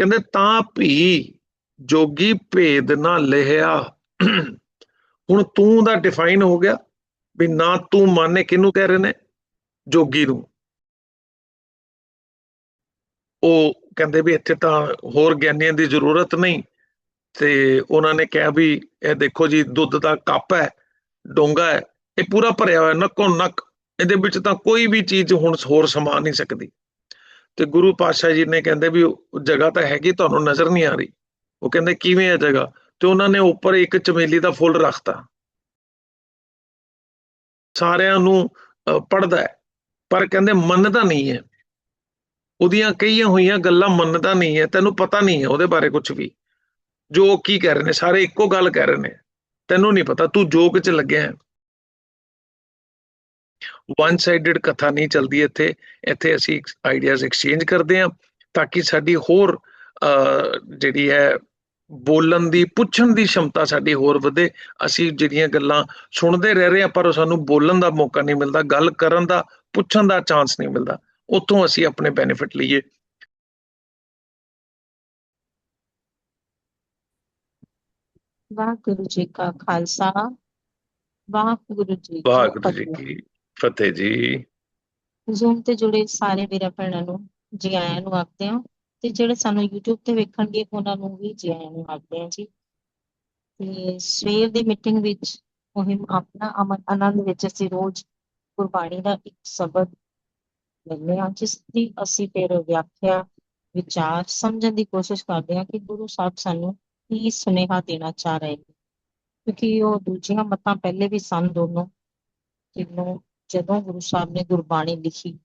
ਕਹਿੰਦੇ, ਤਾਂ ਭੀ ਜੋਗੀ ਭੇਦ ਨਾ ਲਿਆ ਹੁਣ ਤੂੰ ਦਾ ਡਿਫਾਈਨ ਹੋ ਗਿਆ ਵੀ ਨਾ ਤੂੰ ਮਾਨੇ ਕਿਹਨੂੰ ਕਹਿ ਰਹੇ ਨੇ? ਜੋਗੀ ਨੂੰ। ਉਹ ਕਹਿੰਦੇ ਵੀ ਇੱਥੇ ਤਾਂ ਹੋਰ ਗਿਆਨੀਆਂ ਦੀ ਜ਼ਰੂਰਤ ਨਹੀਂ ਤੇ ਉਹਨਾਂ ਨੇ ਕਿਹਾ ਵੀ ਇਹ ਦੇਖੋ ਜੀ, ਦੁੱਧ ਦਾ ਕੱਪ ਹੈ ਡੋਂਗਾ ਹੈ, ਇਹ ਪੂਰਾ ਭਰਿਆ ਹੋਇਆ ਨੱਕੋ ਨੱਕ ਇਹਦੇ ਵਿੱਚ ਤਾਂ ਕੋਈ ਵੀ ਚੀਜ਼ ਹੁਣ ਹੋਰ ਸਮਾ ਨਹੀਂ ਸਕਦੀ। ਤੇ ਗੁਰੂ ਪਾਤਸ਼ਾਹ ਜੀ ਨੇ ਕਹਿੰਦੇ ਵੀ ਜਗ੍ਹਾ ਤਾਂ ਹੈਗੀ, ਤੁਹਾਨੂੰ ਨਜ਼ਰ ਨਹੀਂ ਆ ਰਹੀ। ਉਹ ਕਹਿੰਦੇ, ਕਿਵੇਂ ਹੈ ਜਗ੍ਹਾ? ਤੇ ਉਹਨਾਂ ਨੇ ਉੱਪਰ ਇੱਕ ਚਮੇਲੀ ਦਾ ਫੁੱਲ ਰੱਖਤਾ। ਸਾਰਿਆਂ ਨੂੰ ਪੜਦਾ ਹੈ। ਪਰ ਕਹਿੰਦੇ, ਮੰਨਦਾ ਨਹੀਂ ਹੈ। ਉਹਦੀਆਂ ਕਹੀਆਂ ਹੋਈਆਂ ਗੱਲਾਂ ਮੰਨਦਾ ਨਹੀਂ ਹੈ। ਤੈਨੂੰ ਪਤਾ ਨਹੀਂ ਹੈ ਉਹਦੇ ਬਾਰੇ ਕੁਝ ਵੀ। ਜੋ ਕੀ ਕਹਿ ਰਹੇ ਨੇ, ਸਾਰੇ ਇੱਕੋ ਗੱਲ ਕਹਿ ਰਹੇ ਨੇ। ਤੈਨੂੰ ਨਹੀਂ ਪਤਾ, ਤੂੰ ਜੋਗ 'ਚ ਲੱਗਿਆ ਹੈ। ਵਨ ਸਾਈਡਡ ਕਥਾ ਨਹੀਂ ਚੱਲਦੀ ਇੱਥੇ ਇੱਥੇ ਅਸੀਂ ਆਈਡੀਆਜ਼ ਐਕਸਚੇਂਜ ਕਰਦੇ ਹਾਂ ਤਾਂ ਕਿ ਸਾਡੀ ਹੋਰ ਜਿਹੜੀ ਹੈ ਬੋਲਣ ਦੀ ਪੁੱਛਣ ਦੀ ਸ਼ਮਤਾ ਸਾਡੀ ਹੋਰ ਵਧੇ। ਅਸੀਂ ਜਿਹੜੀਆਂ ਗੱਲਾਂ ਸੁਣਦੇ ਰਹਿ ਰਹੇ ਹਾਂ ਪਰ ਸਾਨੂੰ ਬੋਲਣ ਦਾ ਮੌਕਾ ਨਹੀਂ ਮਿਲਦਾ ਗੱਲ ਕਰਨ ਦਾ ਪੁੱਛਣ ਦਾ ਚਾਂਸ ਨਹੀਂ ਮਿਲਦਾ। ਉਤੋਂ ਅਸੀਂ ਆਪਣੇ ਬੈਨੀਫਿਟ ਲਈਏ। ਵਾਹਿਗੁਰੂ ਜੀ ਕਾ ਖਾਲਸਾ ਵਾਹਿਗੁਰੂ ਜੀ ਵਾਹਿਗੁਰੂ ਜੀ ਕੀ ਫਤਿਹ ਜੀ। ਜ਼ੂਮ ਤੇ ਜੁੜੇ ਸਾਰੇ ਵੀਰਾਂ ਭੈਣਾਂ ਨੂੰ ਜੀ ਆਇਆਂ ਨੂੰ ਆਖਦੇ ਹਾਂ, ਤੇ ਜਿਹੜੇ ਸਾਨੂੰ YouTube ਤੇ ਵੇਖਣਗੇ, ਉਹਨਾਂ ਨੂੰ ਵੀ ਜੀ ਆਇਆਂ ਨੂੰ ਆਖਦੇ ਹਾਂ ਜੀ। ਤੇ ਸਵੇਰ ਦੀ ਮੀਟਿੰਗ ਵਿੱਚ ਮੁਹਿੰਮ ਆਪਣਾ ਅਮਨ ਆਨੰਦ ਵਿੱਚ ਅਸੀਂ ਰੋਜ਼ ਗੁਰਬਾਣੀ ਦਾ ਇੱਕ ਸ਼ਬਦ ਲੈਂਦੇ ਹਾਂ, ਜਿਸ ਦੀ ਅਸੀਂ ਫਿਰ ਵਿਆਖਿਆ, ਵਿਚਾਰ ਸਮਝਣ ਦੀ ਕੋਸ਼ਿਸ਼ ਕਰਦੇ ਹਾਂ ਕਿ ਗੁਰੂ ਸਾਹਿਬ ਸਾਨੂੰ ਕੀ ਸੁਨੇਹਾ ਦੇਣਾ ਚਾਹ ਰਹੇ ਨੇ। ਕਿਉਂਕਿ ਉਹ ਦੂਜੀਆਂ ਮਤਾਂ ਪਹਿਲੇ ਵੀ ਸਨ ਦੋਨੋਂ ਜਿਹਨੂੰ ਜਦੋਂ ਗੁਰੂ ਸਾਹਿਬ ਨੇ ਗੁਰਬਾਣੀ ਲਿਖੀ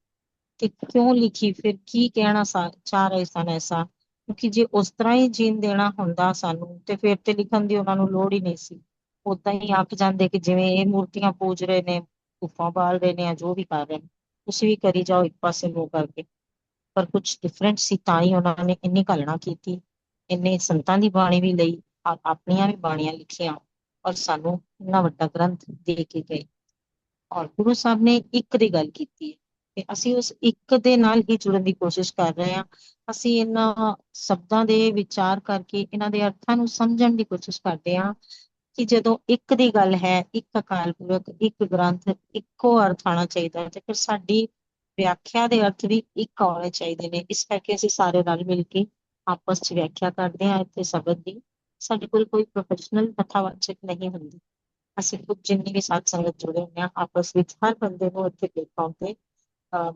ਤੇ ਕਿਉਂ ਲਿਖੀ, ਫਿਰ ਕੀ ਕਹਿਣਾ ਚਾਹ ਰਹੇ ਸਨ ਐਸਾ? ਕਿਉਂਕਿ ਜੇ ਉਸ ਤਰ੍ਹਾਂ ਹੀ ਜੀਣ ਦੇਣਾ ਹੁੰਦਾ ਸਾਨੂੰ, ਤੇ ਫਿਰ ਤੇ ਲਿਖਣ ਦੀ ਉਹਨਾਂ ਨੂੰ ਲੋੜ ਹੀ ਨਹੀਂ ਸੀ। ਉਦਾਂ ਹੀ ਆਖ ਜਾਂਦੇ ਕਿ ਜਿਵੇਂ ਇਹ ਮੂਰਤੀਆਂ ਪੂਜ ਰਹੇ ਨੇ, ਗੁਫਾ ਬਾਲ ਰਹੇ ਨੇ ਜੋ ਵੀ ਕਰ ਰਹੇ ਨੇ, ਤੁਸੀਂ ਵੀ ਕਰੀ ਜਾਓ ਇੱਕ ਪਾਸੇ ਨੂੰ ਕਰਕੇ। ਪਰ ਕੁਝ ਡਿਫਰੈਂਟ ਸੀ, ਤਾਂ ਹੀ ਉਹਨਾਂ ਨੇ ਇੰਨੀ ਕਲਣਾ ਕੀਤੀ, ਇੰਨੇ ਸੰਤਾਂ ਦੀ ਬਾਣੀ ਵੀ ਲਈ ਔਰ ਆਪਣੀਆਂ ਵੀ ਬਾਣੀਆਂ ਲਿਖੀਆਂ, ਔਰ ਸਾਨੂੰ ਇੰਨਾ ਵੱਡਾ ਗ੍ਰੰਥ ਦੇ ਕੇ ਗਏ। ਔਰ ਗੁਰੂ ਸਾਹਿਬ ਨੇ ਇੱਕ ਦੀ ਗੱਲ ਕੀਤੀ ਹੈ ਤੇ ਅਸੀਂ ਉਸ ਇੱਕ ਦੇ ਨਾਲ ਹੀ ਜੁੜਨ ਦੀ ਕੋਸ਼ਿਸ਼ ਕਰ ਰਹੇ ਹਾਂ। ਅਸੀਂ ਇਹਨਾਂ ਸ਼ਬਦਾਂ ਦੇ ਵਿਚਾਰ ਕਰਕੇ ਇਹਨਾਂ ਦੇ ਅਰਥਾਂ ਨੂੰ ਸਮਝਣ ਦੀ ਕੋਸ਼ਿਸ਼ ਕਰਦੇ ਹਾਂ ਕਿ ਜਦੋਂ ਇੱਕ ਦੀ ਗੱਲ ਹੈ, ਇੱਕ ਅਕਾਲ ਪੁਰਖ, ਇੱਕ ਗ੍ਰੰਥ, ਇੱਕੋ ਅਰਥ ਆਣਾ ਚਾਹੀਦਾ ਤੇ ਫਿਰ ਸਾਡੀ ਵਿਆਖਿਆ ਦੇ ਅਰਥ ਵੀ ਇੱਕ ਆਉਣੇ ਚਾਹੀਦੇ ਨੇ। ਇਸ ਕਰਕੇ ਅਸੀਂ ਸਾਰੇ ਰਲ ਮਿਲ ਕੇ ਆਪਸ 'ਚ ਵਿਆਖਿਆ ਕਰਦੇ ਹਾਂ ਇੱਥੇ ਸ਼ਬਦ ਦੀ। ਸਾਡੇ ਕੋਲ ਕੋਈ ਪ੍ਰੋਫੈਸ਼ਨਲ ਕਥਾਵਾਚਕ ਨਹੀਂ ਹੁੰਦੀ। ਅਸੀਂ ਖੁਦ ਜਿੰਨੀ ਵੀ ਸਾਧ ਸੰਗਤ ਜੁੜੇ ਹੋਏ ਆ ਆਪਸ ਵਿੱਚ ਹਰ ਬੰਦੇ ਨੂੰ ਇੱਥੇ ਪਲੇਟਫਾਰਮ ਤੇ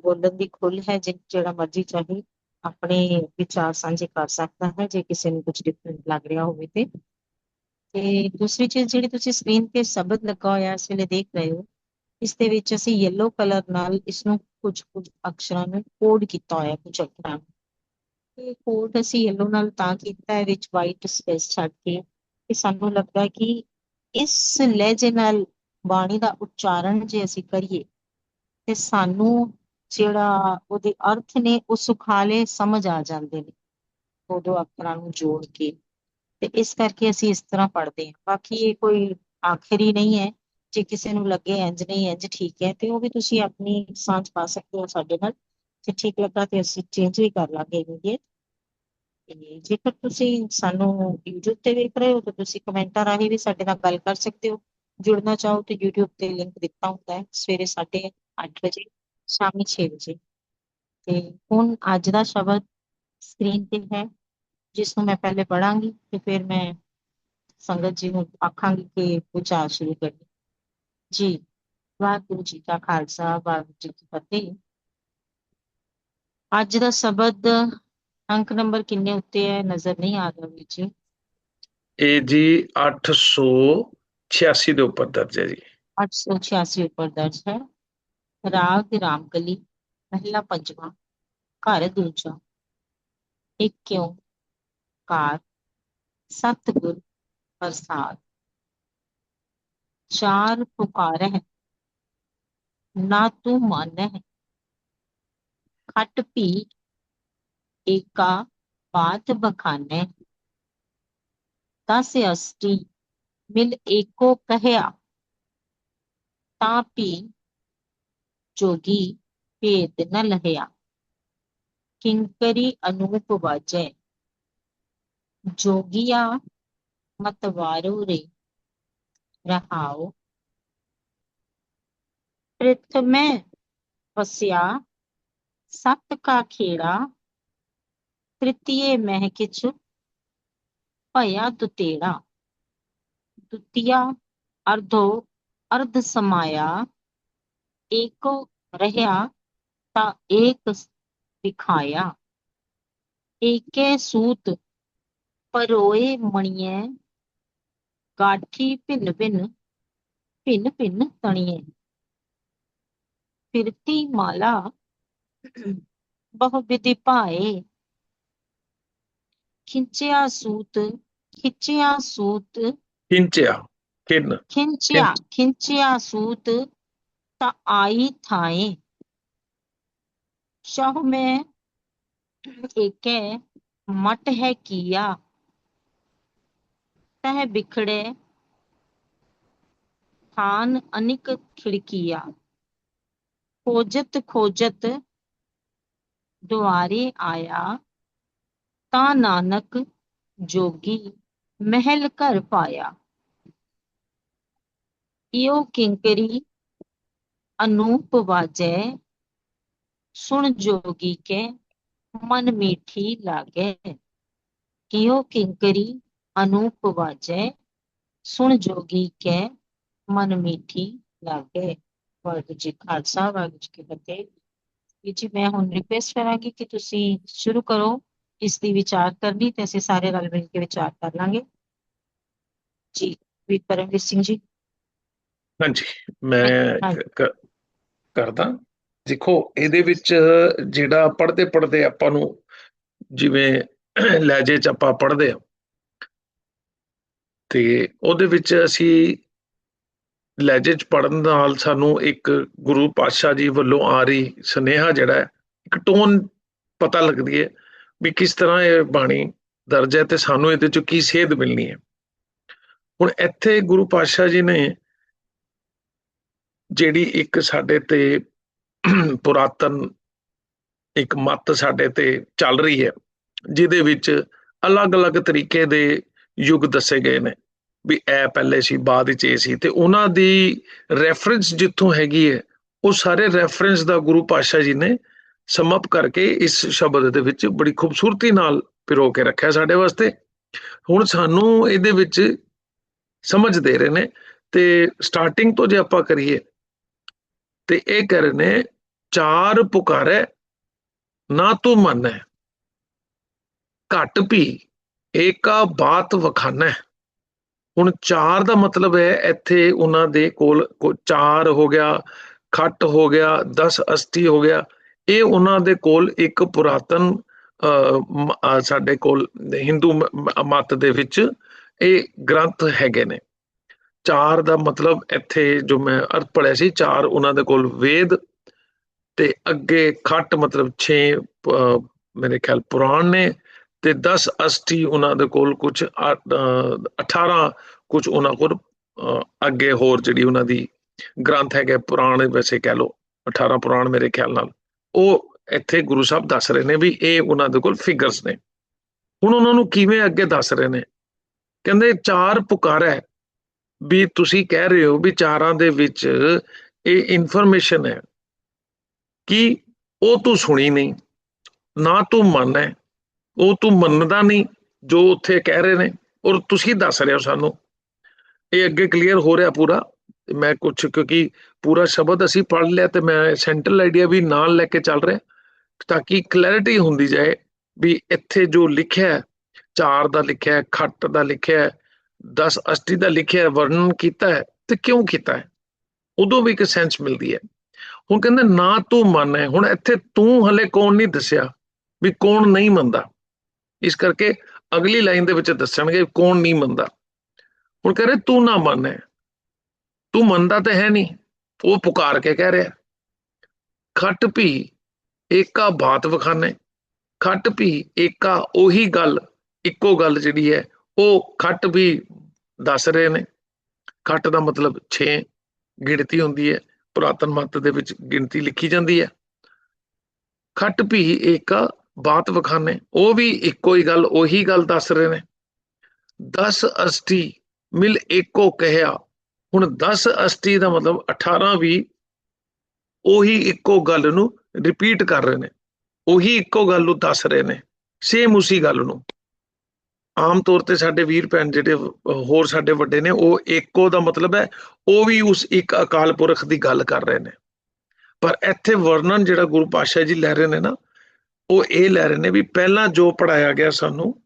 ਬੋਲਣ ਦੀ ਖੁੱਲ ਹੈ ਜਿਹੜਾ ਮਰਜ਼ੀ ਚਾਹੇ ਆਪਣੇ ਵਿਚਾਰ ਸਾਂਝੇ ਕਰ ਸਕਦਾ ਹੈ, ਜੇ ਕਿਸੇ ਨੂੰ ਕੁਝ ਡਿਫਰੈਂਟ ਲੱਗ ਰਿਹਾ ਹੋਵੇ ਤੇ। ਤੇ ਦੂਸਰੀ ਚੀਜ਼ ਜਿਹੜੀ ਤੁਸੀਂ ਸਕਰੀਨ ਤੇ ਸ਼ਬਦ ਲੱਗਾ ਹੋਇਆ ਇਸ ਵੇਲੇ ਦੇਖ ਰਹੇ ਹੋ, ਇਸ ਦੇ ਵਿੱਚ ਅਸੀਂ ਯੈਲੋ ਕਲਰ ਨਾਲ ਇਸ ਨੂੰ ਕੁਝ ਕੁਝ ਅਕਸ਼ਰਾਂ ਨੂੰ ਕੋਡ ਕੀਤਾ ਹੋਇਆ, ਕੁਝ ਅਕਸ਼ਰਾਂ ਇਹ ਕੋਡ ਅਸੀਂ ਯੈਲੋ ਨਾਲ ਤਾਂ ਕੀਤਾ ਹੈ ਵਿੱਚ ਵਾਈਟ ਸਪੇਸ ਛੱਡ ਕੇ। ਕਿ ਸਾਨੂੰ ਲੱਗਦਾ ਕਿ ਇਸ ਲਹਿਜੇ ਨਾਲ ਬਾਣੀ ਦਾ ਉਚਾਰਨ ਜੇ ਅਸੀਂ ਕਰੀਏ, ਤੇ ਸਾਨੂੰ ਜਿਹੜਾ ਉਹਦੇ ਅਰਥ ਨੇ ਉਹ ਸੁਖਾਲੇ ਸਮਝ ਆ ਜਾਂਦੇ ਨੇ, ਉਦੋਂ ਅੱਖਰਾਂ ਨੂੰ ਜੋੜ ਕੇ। ਤੇ ਇਸ ਕਰਕੇ ਅਸੀਂ ਇਸ ਤਰ੍ਹਾਂ ਪੜ੍ਹਦੇ ਹਾਂ। ਬਾਕੀ ਇਹ ਕੋਈ ਆਖਰੀ ਨਹੀਂ ਹੈ, ਜੇ ਕਿਸੇ ਨੂੰ ਲੱਗੇ ਇੰਜ ਨਹੀਂ ਇੰਜ ਠੀਕ ਹੈ, ਤੇ ਉਹ ਵੀ ਤੁਸੀਂ ਆਪਣੀ ਸਾਂਝ ਪਾ ਸਕਦੇ ਹੋ ਸਾਡੇ ਨਾਲ। ਜੇ ਠੀਕ ਲੱਗਾ ਤੇ ਅਸੀਂ ਚੇਂਜ ਵੀ ਕਰ ਲਾਂਗੇ ਇਮੀਡੀਏਟ ਤੇ ਜੇਕਰ ਤੁਸੀਂ ਸਾਨੂੰ YouTube ਤੇ ਵੇਖ ਰਹੇ ਹੋ ਤਾਂ ਤੁਸੀਂ ਕਮੈਂਟਾਂ ਰਾਹੀਂ ਵੀ ਸਾਡੇ ਨਾਲ ਗੱਲ ਕਰ ਸਕਦੇ ਹੋ। ਜੁੜਨਾ ਚਾਹੋ ਤੇ YouTube ਤੇ ਲਿੰਕ ਦਿੱਤਾ ਹੁੰਦਾ ਹੈ ਸਵੇਰੇ 8:30 ਵਜੇ, ਸ਼ਾਮੀ 6 ਵਜੇ। ਤੇ ਹੁਣ ਅੱਜ ਦਾ ਸ਼ਬਦ ਸਕਰੀਨ ਤੇ ਹੈ, ਜਿਸ ਨੂੰ ਮੈਂ ਪਹਿਲੇ ਪੜਾਂਗੀ ਤੇ ਫਿਰ ਮੈਂ ਸੰਗਤ ਜੀ ਨੂੰ ਆਖਾਂਗੀ ਕਿ ਵਿਚਾਰ ਸ਼ੁਰੂ ਕਰੀਏ। ਜੀ, ਵਾਹਿਗੁਰੂ ਜੀ ਕਾ ਖਾਲਸਾ, ਵਾਹਿਗੁਰੂ ਜੀ ਕੀ ਫਤਿਹ। ਅੱਜ ਦਾ ਸ਼ਬਦ ਅੰਕ ਨੰਬਰ ਕਿੰਨੇ ਉੱਤੇ ਹੈ? ਨਜ਼ਰ ਨਹੀਂ ਆ ਰਿਹਾ ਵਿੱਚ ਇਹ ਜੀ 886 ਦੇ ਉੱਪਰ ਦਰਜ ਹੈ ਜੀ। 886 ਉੱਪਰ ਦਰਜ ਹੈ। ਰਾਗ ਰਾਮਕਲੀ ਮਹਿਲਾ ਪੰਜਵਾਂ ਘਰ ਦੂਜਾ ਇੱਕ ਕਿਉਂ ਕਾਰ ਸਤਗੁਰ ਪ੍ਰਸਾਦ। ਚਾਰ ਪੁਕਾਰ ਹੈ। ਨਾ ਤੂੰ ਮੰਨ ਹੈ ਖਟ ਪੀ ਏਕਾ ਬਾਤ ਬਖਾਨੇ। ਦਸ ਅਸਟੀ ਮਿਲ ਏਕੋ ਕਹਿਆ। ਤਾਂ ਪੀ ਜੋਗੀ ਭੇਦ ਨ ਲਹਿਆ। ਕਿੰਕਰੀ ਅਨੂਪ ਵਾਜੈ। ਜੋਗੀਆ ਮਤਵਾਰੂ ਰੇ ਪ੍ਰਿਥ ਮੈਂ ਵਸਿਆ ਸਤ ਕਾ ਖੇੜਾ ਤ੍ਰਿਤੀਏ ਮਹਿਕਿਚ ਭਇਆ ਦੁਤੇੜਾ ਦੁਤੀਆ ਅਰਧੋ ਅਰਧ ਸਮਾਇਆ, ਏਕੋ ਰਹਿਆ ਤਾਂ ਏਕ ਦਿਖਾਇਆ। ਏਕੇ ਸੂਤ ਪਰੋਏ ਮਣੀਏ ਗਾਠੀ ਭਿੰਨ ਭਿੰਨ ਭਿੰਨ ਭਿੰਨ ਤਣੀਏ ਫਿਰਤੀ ਮਾਲਾ ਬਹੁ ਵਿਧਿ ਭਾਏ ਖਿੰਚਿਆ ਸੂਤ ਖਿੱਚਿਆ ਸੂਤ ਖਿੰਚਿਆ ਕਿੰਨ ਖਿੰਚਿਆ ਖਿੰਚਿਆ ਸੂਤ ਤਾਂ ਆਈ ਥਾਏ ਸ਼ਹੁ ਮੈਂ ਏਕੇ ਮਟ ਹੈ ਕੀਆ ਤਹ ਬਿਖੜੇ ਥਾਨ ਅਨਿਕ ਖਿੜਕੀਆ ਖੋਜਤ ਖੋਜਤ ਦੁਆਰੇ ਆਇਆ ਤਾਂ ਨਾਨਕ ਜੋਗੀ ਮਹਿਲ ਘਰ ਪਾਇਆ। ਇਉ ਕਿੰਕਰੀ ਅਨੂਪ ਵਾਜੈ, ਸੁਣ ਜੋਗੀ ਕੇ ਮਨ ਮੀਠੀ ਲਾਗੇ। ਕਿਉ ਕਿੰਕਰੀ ਅਨੂਪ ਵਾਜੈ, ਸੁਣ ਜੋਗੀ ਕੇ ਮਨ ਮੀਠੀ ਲਾਗੇ। ਵਾਹਿਗੁਰੂ ਜੀ ਖਾਲਸਾ, ਵਾਹਿਗੁਰੂ ਜੀ ਕੀ ਫਤਿਹ। ਜੀ ਜੀ, ਮੈਂ ਹੁਣ ਰਿਕੁਐਸਟ ਕਰਾਂਗੀ ਕਿ ਤੁਸੀਂ ਸ਼ੁਰੂ ਕਰੋ। ਇਸ ਦੀ ਵਿਚਾਰ ਕਰਨੀ ਤੇ ਅਸੀਂ ਸਾਰੇ ਰਲ ਮਿਲ ਕੇ ਵਿਚਾਰ ਕਰ ਲਾਂਗੇ। ਜੀ ਵੀ ਪਰਮਵੀਰ ਸਿੰਘ ਜੀ। ਹਾਂਜੀ ਮੈਂ ਕਰਦਾ। ਦੇਖੋ ਇਹਦੇ ਵਿੱਚ ਜਿਹੜਾ ਪੜ੍ਹਦੇ ਪੜ੍ਹਦੇ ਆਪਾਂ ਨੂੰ ਜਿਵੇਂ ਲਹਿਜੇ ਚ ਆਪਾਂ ਪੜ੍ਹਦੇ ਆ ਤੇ ਉਹਦੇ ਵਿੱਚ ਅਸੀਂ ਲਹਿਜੇ ਚ ਪੜ੍ਹਨ ਨਾਲ ਸਾਨੂੰ ਇੱਕ ਗੁਰੂ ਪਾਤਸ਼ਾਹ ਜੀ ਵੱਲੋਂ ਆ ਰਹੀ ਸੁਨੇਹਾ ਜਿਹੜਾ ਇੱਕ ਟੋਨ ਪਤਾ ਲੱਗਦੀ ਹੈ ਵੀ ਕਿਸ ਤਰ੍ਹਾਂ ਇਹ ਬਾਣੀ ਦਰਜ ਹੈ ਤੇ ਸਾਨੂੰ ਇਹਦੇ ਚੋਂ ਕੀ ਸੇਧ ਮਿਲਣੀ ਹੈ? ਹੁਣ ਇੱਥੇ ਗੁਰੂ ਪਾਤਸ਼ਾਹ ਜੀ ਨੇ ਜਿਹੜੀ ਇੱਕ ਸਾਡੇ ਤੇ ਪੁਰਾਤਨ ਇੱਕ ਮੱਤ ਸਾਡੇ ਤੇ ਚੱਲ ਰਹੀ ਹੈ, ਜਿਹਦੇ ਵਿੱਚ ਅਲੱਗ-ਅਲੱਗ ਤਰੀਕੇ ਦੇ ਯੁੱਗ ਦੱਸੇ ਗਏ ਨੇ, ਵੀ ਇਹ ਪਹਿਲੇ ਸੀ, ਬਾਅਦ ਵਿੱਚ ਇਹ ਸੀ, ਤੇ ਉਹਨਾਂ ਦੀ ਰੈਫਰੈਂਸ ਜਿੱਥੋਂ ਹੈਗੀ ਹੈ, ਉਹ ਸਾਰੇ ਰੈਫਰੈਂਸ ਦਾ ਗੁਰੂ ਪਾਤਸ਼ਾਹ ਜੀ ਨੇ ਸਮਅਪ ਕਰਕੇ ਇਸ ਸ਼ਬਦ ਦੇ ਵਿੱਚ ਬੜੀ ਖੂਬਸੂਰਤੀ ਨਾਲ ਪਿਰੋ ਕੇ ਰੱਖਿਆ ਸਾਡੇ ਵਾਸਤੇ। ਹੁਣ ਸਾਨੂੰ ਇਹਦੇ ਵਿੱਚ ਸਮਝ ਦੇ ਰਹੇ ਨੇ ਤੇ ਸਟਾਰਟਿੰਗ ਤੋਂ ਜੇ ਆਪਾਂ ਕਰੀਏ, ਤੇ ਇਹ ਕਹਿ ਰਹੇ ਨੇ, ਚਾਰ ਪੁਕਾਰੇ, ਨਾ ਤੂੰ ਮੰਨੈ। ਘਟ ਵੀ ਏਕਾ ਬਾਤ ਵਖਾਨੈ। ਹੁਣ ਚਾਰ ਦਾ ਮਤਲਬ ਹੈ ਇੱਥੇ ਉਹਨਾਂ ਦੇ ਕੋਲ ਕੋ- ਚਾਰ ਹੋ ਗਿਆ, ਖੱਟ ਹੋ ਗਿਆ 10 ਅਸਤੀ ਹੋ ਗਿਆ। ਇਹ ਉਹਨਾਂ ਦੇ ਕੋਲ ਇੱਕ ਪੁਰਾਤਨ ਅਹ, ਸਾਡੇ ਕੋਲ ਹਿੰਦੂ ਮਤ ਦੇ ਵਿੱਚ ਇਹ ਗ੍ਰੰਥ ਹੈਗੇ ਨੇ। ਚਾਰ ਦਾ ਮਤਲਬ ਇੱਥੇ ਜੋ ਮੈਂ ਅਰਥ ਪੜਿਆ ਸੀ ਚਾਰ ਉਹਨਾਂ ਦੇ ਕੋਲ ਵੇਦ ਤੇ ਅੱਗੇ ਖੱਟ ਮਤਲਬ 6 ਮੇਰੇ ਖਿਆਲ ਪੁਰਾਣ ਨੇ ਤੇ 10 ਅਸ਼ਟੀ ਉਹਨਾਂ ਦੇ ਕੋਲ ਕੁਝ 18 ਕੁਝ ਉਹਨਾਂ ਕੋਲ ਅਹ, ਅੱਗੇ ਹੋਰ ਜਿਹੜੀ ਉਹਨਾਂ ਦੀ ਗ੍ਰੰਥ ਹੈਗੇ ਪੁਰਾਣ ਵੈਸੇ ਕਹਿ ਲਓ 18 ਪੁਰਾਣ ਮੇਰੇ ਖਿਆਲ ਨਾਲ। ਉਹ ਇੱਥੇ ਗੁਰੂ ਸਾਹਿਬ ਦੱਸ ਰਹੇ ਨੇ ਵੀ ਇਹ ਉਹਨਾਂ ਦੇ ਕੋਲ ਫਿਗਰਸ ਨੇ। ਹੁਣ ਉਹਨਾਂ ਨੂੰ ਕਿਵੇਂ ਅੱਗੇ ਦੱਸ ਰਹੇ ਨੇ? ਕਹਿੰਦੇ ਚਾਰ ਪੁਕਾਰਾ ਵੀ ਤੁਸੀਂ ਕਹਿ ਰਹੇ ਹੋ ਵੀ ਚਾਰਾਂ ਦੇ ਵਿੱਚ ਇਹ ਇਨਫੋਰਮੇਸ਼ਨ ਹੈ ਕਿ ਉਹ ਤੂੰ ਸੁਣੀ ਨਹੀਂ, ਨਾ ਤੂੰ ਮੰਨੈ ਉਹ ਤੂੰ ਮੰਨਦਾ ਨਹੀਂ ਜੋ ਉੱਥੇ ਕਹਿ ਰਹੇ ਨੇ ਔਰ ਤੁਸੀਂ ਦੱਸ ਰਹੇ ਹੋ ਸਾਨੂੰ। ਇਹ ਅੱਗੇ ਕਲੀਅਰ ਹੋ ਰਿਹਾ ਪੂਰਾ। ਮੈਂ ਕੁਝ ਕਿਉਂਕਿ ਪੂਰਾ ਸ਼ਬਦ ਅਸੀਂ ਪੜ੍ਹ ਲਿਆ ਤੇ ਮੈਂ ਸੈਂਟਰਲ ਆਈਡੀਆ ਵੀ ਨਾਲ ਲੈ ਕੇ ਚੱਲ ਰਿਹਾ, ਤਾਂ ਕਿ ਕਲੈਰਿਟੀ ਹੁੰਦੀ ਜਾਏ ਵੀ ਇੱਥੇ ਜੋ ਲਿਖਿਆ ਚਾਰ ਦਾ ਲਿਖਿਆ ਖੱਟ ਦਾ ਲਿਖਿਆ ਹੈ 10 ਅਸ਼ਟੀ ਦਾ ਲਿਖਿਆ ਵਰਣਨ ਕੀਤਾ ਹੈ ਤੇ ਕਿਉਂ ਕੀਤਾ ਹੈ? ਉਦੋਂ ਵੀ ਇੱਕ ਸੈਂਸ ਮਿਲਦੀ ਹੈ। ਹੁਣ ਕਹਿੰਦੇ ਨਾ ਤੂੰ ਮੰਨ ਹੈ, ਹੁਣ ਇੱਥੇ ਤੂੰ ਹਲੇ ਕੌਣ ਨਹੀਂ ਦੱਸਿਆ ਵੀ ਕੌਣ ਨਹੀਂ ਮੰਨਦਾ। ਇਸ ਕਰਕੇ ਅਗਲੀ ਲਾਈਨ ਦੇ ਵਿੱਚ ਦੱਸਣਗੇ ਕੌਣ ਨਹੀਂ ਮੰਨਦਾ। ਹੁਣ ਕਹ ਰਹੇ ਤੂੰ ਨਾ ਮੰਨ ਹੈ, ਤੂੰ ਮੰਨਦਾ ਤਾਂ ਹੈ ਨਹੀਂ। ਉਹ ਪੁਕਾਰ ਕੇ ਕਹਿ ਰਿਹਾ, ਖੱਟ ਭੀ ਏਕਾ ਬਾਤ ਵਖਾਨੇ। ਖੱਟ ਭੀ ਏਕਾ ਉਹੀ ਗੱਲ, ਇੱਕੋ ਗੱਲ ਜਿਹੜੀ ਹੈ, ਉਹ ਖੱਟ ਵੀ ਦੱਸ ਰਹੇ ਨੇ। ਖੱਟ ਦਾ ਮਤਲਬ 6 ਗਿਣਤੀ ਹੁੰਦੀ ਹੈ, ਪੁਰਾਤਨ ਮਤ ਦੇ ਵਿੱਚ ਗਿਣਤੀ ਲਿਖੀ ਜਾਂਦੀ ਹੈ। ਖੱਟ ਵੀ ਏਕਾ ਬਾਤ ਵਖਾਨੇ, ਉਹ ਵੀ ਇੱਕੋ ਹੀ ਗੱਲ, ਉਹੀ ਗੱਲ ਦੱਸ ਰਹੇ ਨੇ। 10 ਅਸ਼ਟੀ ਮਿਲ ਏਕੋ ਕਹਿਆ ਹੁਣ 10 ਅਸਤੀ ਦਾ ਮਤਲਬ 18 ਵੀ ਉਹੀ ਇੱਕੋ ਗੱਲ ਨੂੰ ਰਿਪੀਟ ਕਰ ਰਹੇ ਨੇ। ਉਹੀ ਇੱਕੋ ਗੱਲ ਨੂੰ ਦੱਸ ਰਹੇ ਨੇ। ਸੇਮ ਉਸੇ ਗੱਲ ਨੂੰ। ਆਮ ਤੌਰ ਤੇ ਸਾਡੇ ਵੀਰ ਭੈਣ ਜਿਹੜੇ ਹੋਰ ਸਾਡੇ ਵੱਡੇ ਨੇ, ਉਹ ਇੱਕੋ ਦਾ ਮਤਲਬ ਹੈ, ਉਹ ਵੀ ਉਸ ਇੱਕ ਅਕਾਲ ਪੁਰਖ ਦੀ ਗੱਲ ਕਰ ਰਹੇ ਨੇ। ਪਰ ਇੱਥੇ ਵਰਣਨ ਜਿਹੜਾ ਗੁਰੂ ਪਾਤਸ਼ਾਹ ਜੀ ਲੈ ਰਹੇ ਨੇ ਨਾ, ਉਹ ਇਹ ਲੈ ਰਹੇ ਨੇ ਵੀ ਪਹਿਲਾਂ ਜੋ ਪੜਾਇਆ ਗਿਆ ਸਾਨੂੰ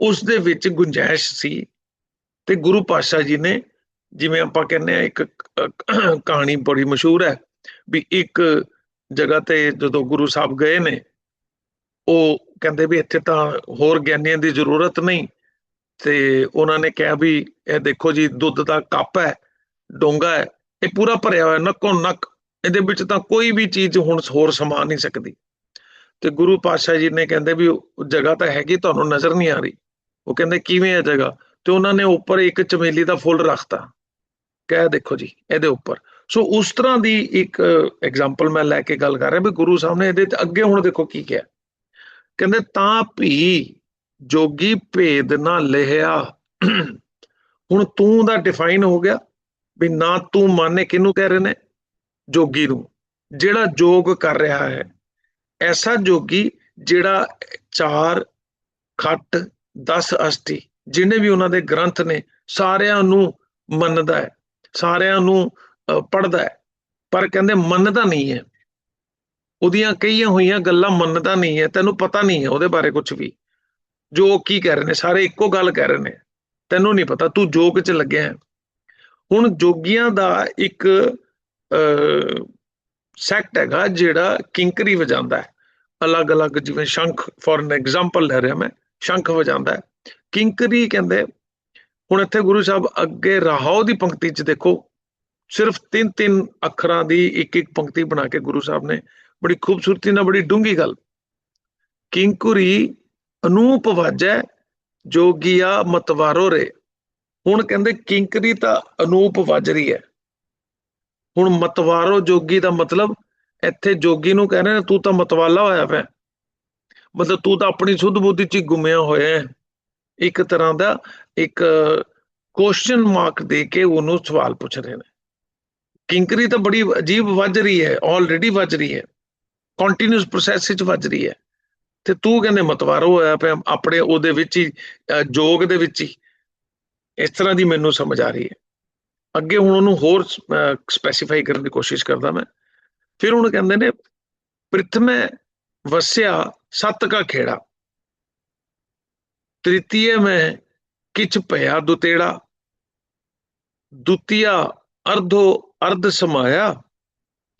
ਉਸ ਦੇ ਵਿੱਚ ਗੁੰਜਾਇਸ਼ ਸੀ। ਤੇ ਗੁਰੂ ਪਾਤਸ਼ਾਹ ਜੀ ਨੇ ਜਿਵੇਂ ਆਪਾਂ ਕਹਿੰਦੇ ਆ ਇੱਕ ਕਹਾਣੀ ਬੜੀ ਮਸ਼ਹੂਰ ਹੈ ਵੀ ਇੱਕ ਜਗ੍ਹਾ ਤੇ ਜਦੋਂ ਗੁਰੂ ਸਾਹਿਬ ਗਏ ਨੇ, ਉਹ ਕਹਿੰਦੇ ਵੀ ਇੱਥੇ ਤਾਂ ਹੋਰ ਗਿਆਨੀਆਂ ਦੀ ਜ਼ਰੂਰਤ ਨਹੀਂ, ਤੇ ਉਹਨਾਂ ਨੇ ਕਿਹਾ ਵੀ ਇਹ ਦੇਖੋ ਜੀ ਦੁੱਧ ਦਾ ਕੱਪ ਹੈ ਡੋਂਗਾ ਹੈ, ਇਹ ਪੂਰਾ ਭਰਿਆ ਹੋਇਆ ਨੱਕੋ ਨੱਕ, ਇਹਦੇ ਵਿੱਚ ਤਾਂ ਕੋਈ ਵੀ ਚੀਜ਼ ਹੁਣ ਹੋਰ ਸਮਾ ਨਹੀਂ ਸਕਦੀ। ਤੇ ਗੁਰੂ ਪਾਤਸ਼ਾਹ ਜੀ ਨੇ ਕਹਿੰਦੇ ਵੀ ਜਗ੍ਹਾ ਤਾਂ ਹੈਗੀ, ਤੁਹਾਨੂੰ ਨਜ਼ਰ ਨਹੀਂ ਆ ਰਹੀ। ਉਹ ਕਹਿੰਦੇ ਕਿਵੇਂ ਹੈ ਜਗ੍ਹਾ? ਤੇ ਉਹਨਾਂ ਨੇ ਉੱਪਰ ਇੱਕ ਚਮੇਲੀ ਦਾ ਫੁੱਲ ਰੱਖਤਾ। ਕਹਿ ਦੇਖੋ ਜੀ, ਇਹਦੇ ਉੱਪਰ। ਸੋ ਉਸ ਤਰ੍ਹਾਂ ਦੀ ਇੱਕ ਐਗਜ਼ਾਮਪਲ ਮੈਂ ਲੈ ਕੇ ਗੱਲ ਕਰ ਰਿਹਾ ਵੀ ਗੁਰੂ ਸਾਹਿਬ ਨੇ ਇਹਦੇ ਤੇ ਅੱਗੇ ਹੁਣ ਦੇਖੋ ਕੀ ਕਿਹਾ। ਕਹਿੰਦੇ, ਤਾਂ ਭੀ ਜੋਗੀ ਭੇਦ ਨਾ ਲਿਆ। ਹੁਣ ਤੂੰ ਦਾ ਡਿਫਾਈਨ ਹੋ ਗਿਆ ਵੀ ਨਾ ਤੂੰ ਮਾਨੇ ਕਿਹਨੂੰ ਕਹਿ ਰਹੇ ਨੇ? ਜੋਗੀ ਨੂੰ। ਜਿਹੜਾ ਜੋਗ ਕਰ ਰਿਹਾ ਹੈ, ਐਸਾ ਜੋਗੀ ਜਿਹੜਾ ਚਾਰ, ਖੱਟ 10 ਅਸ਼ਟੀ ਜਿੰਨੇ ਵੀ ਉਹਨਾਂ ਦੇ ਗ੍ਰੰਥ ਨੇ, ਸਾਰਿਆਂ ਨੂੰ ਮੰਨਦਾ ਹੈ, ਸਾਰਿਆਂ ਨੂੰ ਪੜਦਾ ਹੈ। ਪਰ ਕਹਿੰਦੇ ਮੰਨਦਾ ਨਹੀਂ ਹੈ। ਉਹਦੀਆਂ ਕਈਆਂ ਹੋਈਆਂ ਗੱਲਾਂ ਮੰਨਦਾ ਨਹੀਂ ਹੈ, ਤੈਨੂੰ ਪਤਾ ਨਹੀਂ ਹੈ ਉਹਦੇ ਬਾਰੇ ਕੁਝ ਵੀ। ਜੋ ਕੀ ਕਹਿ ਰਹੇ ਨੇ, ਸਾਰੇ ਇੱਕੋ ਗੱਲ ਕਹਿ ਰਹੇ ਨੇ। ਤੈਨੂੰ ਨਹੀਂ ਪਤਾ, ਤੂੰ ਜੋਗ 'ਚ ਲੱਗਿਆ ਹੈ। ਹੁਣ ਜੋਗੀਆਂ ਦਾ ਇੱਕ ਸੈਕਟ ਹੈਗਾ ਜਿਹੜਾ ਕਿੰਕਰੀ ਵਜਾਉਂਦਾ ਹੈ। ਅਲੱਗ-ਅਲੱਗ ਜਿਵੇਂ ਸ਼ੰਖ ਫॉर ਐਨ ਐਗਜ਼ਾਮਪਲ ਲੈ ਰਿਹਾ ਮੈਂ, ਸ਼ੰਖ ਵਜਾਉਂਦਾ ਹੈ। ਕਿੰਕਰੀ ਕਹਿੰਦੇ, ਹੁਣ ਇੱਥੇ ਗੁਰੂ ਸਾਹਿਬ ਅੱਗੇ ਰਾਹੋ ਦੀ ਪੰਕਤੀ 'ਚ ਦੇਖੋ, ਸਿਰਫ ਤਿੰਨ ਤਿੰਨ ਅੱਖਰਾਂ ਦੀ ਇੱਕ ਇੱਕ ਪੰਕਤੀ ਬਣਾ ਕੇ ਗੁਰੂ ਸਾਹਿਬ ਨੇ ਬੜੀ ਖੂਬਸੂਰਤੀ ਨਾਲ ਬੜੀ ਡੂੰਗੀ ਗੱਲ। ਕਿੰਕੁਰੀ ਅਨੂਪ ਵਾਜੈ, ਜੋਗੀਆ ਮਤਵਾਰੋ ਰੇ। ਹੁਣ ਕਹਿੰਦੇ ਕਿੰਕਰੀ ਤਾਂ ਅਨੂਪ ਵੱਜ ਰਹੀ ਹੈ। ਹੁਣ ਮਤਵਾਰੋ ਜੋਗੀ ਦਾ ਮਤਲਬ, ਇੱਥੇ ਜੋਗੀ ਨੂੰ ਕਹਿੰਦੇ ਨੇ ਤੂੰ ਤਾਂ ਮਤਵਾਲਾ ਹੋਇਆ ਪਿਆ। ਮਤਲਬ ਤੂੰ ਤਾਂ ਆਪਣੀ ਸੁੱਧ ਬੁੱਧੀ 'ਚ ਗੁੰਮਿਆ ਹੋਇਆ ਹੈ। ਇੱਕ ਤਰ੍ਹਾਂ ਦਾ ਇੱਕ ਕੁਐਸਚਨ ਮਾਰਕ ਦੇ ਕੇ ਉਹਨੂੰ ਸਵਾਲ ਪੁੱਛ ਰਹੇ ਨੇ। ਕਿੰਕਰੀ ਤਾਂ ਬੜੀ ਅਜੀਬ ਵੱਜ ਰਹੀ ਹੈ ਆਲਰੇਡੀ ਵੱਜ ਰਹੀ ਹੈ। ਕੰਟੀਨਿਊਸ ਪ੍ਰੋਸੈਸ ਵਿੱਚ ਵੱਜ ਰਹੀ ਹੈ। ਤੇ ਤੂੰ ਕਹਿੰਦੇ ਮਤਵਾਰੋ ਹੋਇਆ ਪਿਆ ਆਪਣੇ ਉਹਦੇ ਵਿੱਚ ਹੀ ਜੋਗ ਦੇ ਵਿੱਚ ਹੀ। ਇਸ ਤਰ੍ਹਾਂ ਦੀ ਮੈਨੂੰ ਸਮਝ ਆ ਰਹੀ ਹੈ। ਅੱਗੇ ਹੁਣ ਉਹਨੂੰ ਹੋਰ ਸਪੈਸੀਫਾਈ ਕਰਨ ਦੀ ਕੋਸ਼ਿਸ਼ ਕਰਦਾ ਮੈਂ। ਫਿਰ ਹੁਣ ਕਹਿੰਦੇ ਨੇ, ਪ੍ਰਥਮੇ ਵਸਿਆ ਸੱਤ ਕਾ ਖੇੜਾ। ਤ੍ਰਿਤੀਏ ਮੈਂ ਕਿਛ ਭਇਆ ਦੁਤੇੜਾ। ਦੁਤੀਆ ਅਰਧੋ ਅਰਧ ਸਮਾਇਆ,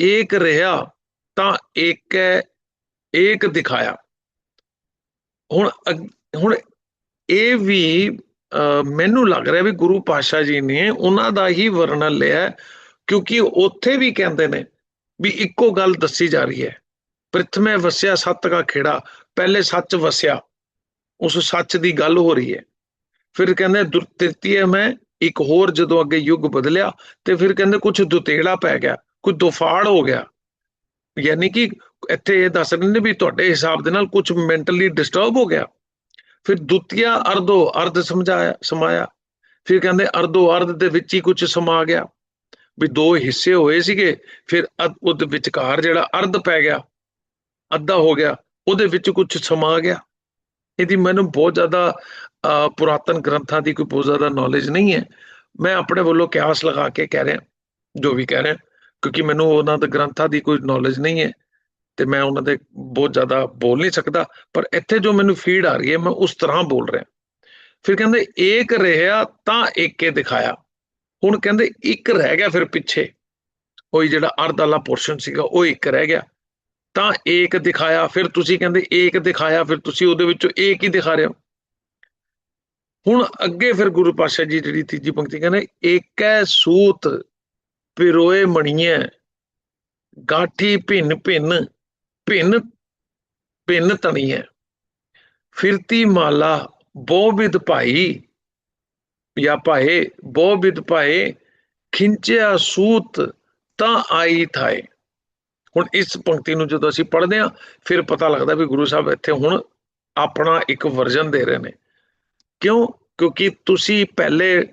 ਏਕ ਰਹਾ ਤਾਂ ਏਕੈ ਏਕ ਦਿਖਾਇਆ। ਹੁਣ ਹੁਣ ਇਹ ਵੀ ਮੈਨੂੰ ਲੱਗ ਰਿਹਾ ਵੀ ਗੁਰੂ ਪਾਸ਼ਾ ਜੀ ਨੇ ਉਹਨਾਂ ਦਾ ਹੀ ਵਰਣਨ ਲਿਆ ਕਿਉਂਕਿ ਉੱਥੇ ਵੀ ਕਹਿੰਦੇ ਨੇ ਵੀ ਇੱਕੋ ਗੱਲ ਦੱਸੀ ਜਾ ਰਹੀ ਹੈ। ਪ੍ਰਥਮੇ ਵਸਿਆ ਸੱਤ ਦਾ ਖੇੜਾ, ਪਹਿਲੇ ਸੱਚ ਵਸਿਆ। ਉਸ ਸੱਚ ਦੀ ਗੱਲ ਹੋ ਰਹੀ ਹੈ। ਫਿਰ ਕਹਿੰਦੇ ਤ੍ਰਿਤੀਏ ਮੈਂ ਇੱਕ ਹੋਰ ਜਦੋਂ ਅੱਗੇ ਯੁੱਗ ਬਦਲਿਆ ਤੇ ਫਿਰ ਕਹਿੰਦੇ ਕੁਝ ਦੁਤੇੜਾ ਪੈ ਗਿਆ ਕੁਝ ਦੁਫਾੜ ਹੋ ਗਿਆ। ਯਾਨੀ ਕਿ ਇੱਥੇ ਇਹ ਦੱਸ ਰਹੇ ਨੇ ਵੀ ਤੁਹਾਡੇ ਹਿਸਾਬ ਦੇ ਨਾਲ ਕੁਝ ਮੈਂਟਲੀ ਡਿਸਟਰਬ ਹੋ ਗਿਆ। ਫਿਰ ਦੁਤੀਆ ਅਰਧੋ ਅਰਧ ਸਮਝਾਇਆ, ਸਮਾਇਆ। ਫਿਰ ਕਹਿੰਦੇ ਅਰਧੋ ਅਰਧ ਦੇ ਵਿੱਚ ਹੀ ਕੁਝ ਸਮਾ ਗਿਆ। ਵੀ ਦੋ ਹਿੱਸੇ ਹੋਏ ਸੀਗੇ, ਫਿਰ ਉਹਦੇ ਵਿਚਕਾਰ ਜਿਹੜਾ ਅਰਧ ਪੈ ਗਿਆ, ਅੱਧਾ ਹੋ ਗਿਆ, ਉਹਦੇ ਵਿੱਚ ਕੁਝ ਸਮਾ ਗਿਆ। ਇਹਦੀ ਮੈਨੂੰ ਬਹੁਤ ਜ਼ਿਆਦਾ ਪੁਰਾਤਨ ਗ੍ਰੰਥਾਂ ਦੀ ਕੋਈ ਬਹੁਤ ਜ਼ਿਆਦਾ ਨੌਲੇਜ ਨਹੀਂ ਹੈ। ਮੈਂ ਆਪਣੇ ਵੱਲੋਂ ਕਿਆਸ ਲਗਾ ਕੇ ਕਹਿ ਰਿਹਾ, ਜੋ ਵੀ ਕਹਿ ਰਿਹਾ, ਕਿਉਂਕਿ ਮੈਨੂੰ ਉਹਨਾਂ ਦੇ ਗ੍ਰੰਥਾਂ ਦੀ ਕੋਈ ਨੌਲੇਜ ਨਹੀਂ ਹੈ ਤੇ ਮੈਂ ਉਹਨਾਂ ਦੇ ਬਹੁਤ ਜ਼ਿਆਦਾ ਬੋਲ ਨਹੀਂ ਸਕਦਾ, ਪਰ ਇੱਥੇ ਜੋ ਮੈਨੂੰ ਫੀਡ ਆ ਰਹੀ ਹੈ, ਮੈਂ ਉਸ ਤਰ੍ਹਾਂ ਬੋਲ ਰਿਹਾ। ਫਿਰ ਕਹਿੰਦੇ, ਏਕ ਰਿਹਾ ਤਾਂ ਏਕੇ ਦਿਖਾਇਆ। ਹੁਣ ਕਹਿੰਦੇ, ਇੱਕ ਰਹਿ ਗਿਆ ਫਿਰ ਪਿੱਛੇ। ਉਹ ਜਿਹੜਾ ਅਰਧ ਵਾਲਾ ਪੋਰਸ਼ਨ ਸੀਗਾ, ਉਹ ਇੱਕ ਰਹਿ ਗਿਆ। ਤਾਂ ਏਕ ਦਿਖਾਇਆ, ਫਿਰ ਤੁਸੀਂ ਕਹਿੰਦੇ ਏਕ ਦਿਖਾਇਆ, ਫਿਰ ਤੁਸੀਂ ਉਹਦੇ ਵਿੱਚੋਂ ਏਕ ਹੀ ਦਿਖਾ ਰਹੇ ਹੋ? ਹੁਣ ਅੱਗੇ ਫਿਰ ਗੁਰੂ ਪਾਤਸ਼ਾਹ ਜੀ ਜਿਹੜੀ ਤੀਜੀ ਪੰਕਤੀ ਕਹਿੰਦੇ, ਏਕੈ ਸੂਤ ਪਿਰੋਏ ਮਣੀਏ ਗਾਠੀ ਭਿੰਨ ਭਿੰਨ ਭਿੰਨ ਭਿੰਨ ਤਣੀ ਫਿਰਤੀ ਮਾਲਾ, ਬਹੁ ਵਿਦ ਭਾਈ, ਜਾਂ ਭਾਏ, ਬਹੁ ਵਿਦ ਭਾਏ, ਖਿੰਚਿਆ ਸੂਤ ਤਾਂ ਆਈ ਥਾਏ। ਹੁਣ ਇਸ ਪੰਕਤੀ ਨੂੰ ਜਦੋਂ ਅਸੀਂ ਪੜ੍ਹਦੇ ਹਾਂ, ਫਿਰ ਪਤਾ ਲੱਗਦਾ ਵੀ ਗੁਰੂ ਸਾਹਿਬ ਇੱਥੇ ਹੁਣ ਆਪਣਾ ਇੱਕ ਵਰਜਨ ਦੇ ਰਹੇ ਨੇ। ਕਿਉਂ? ਕਿਉਂਕਿ ਤੁਸੀਂ ਪਹਿਲੇ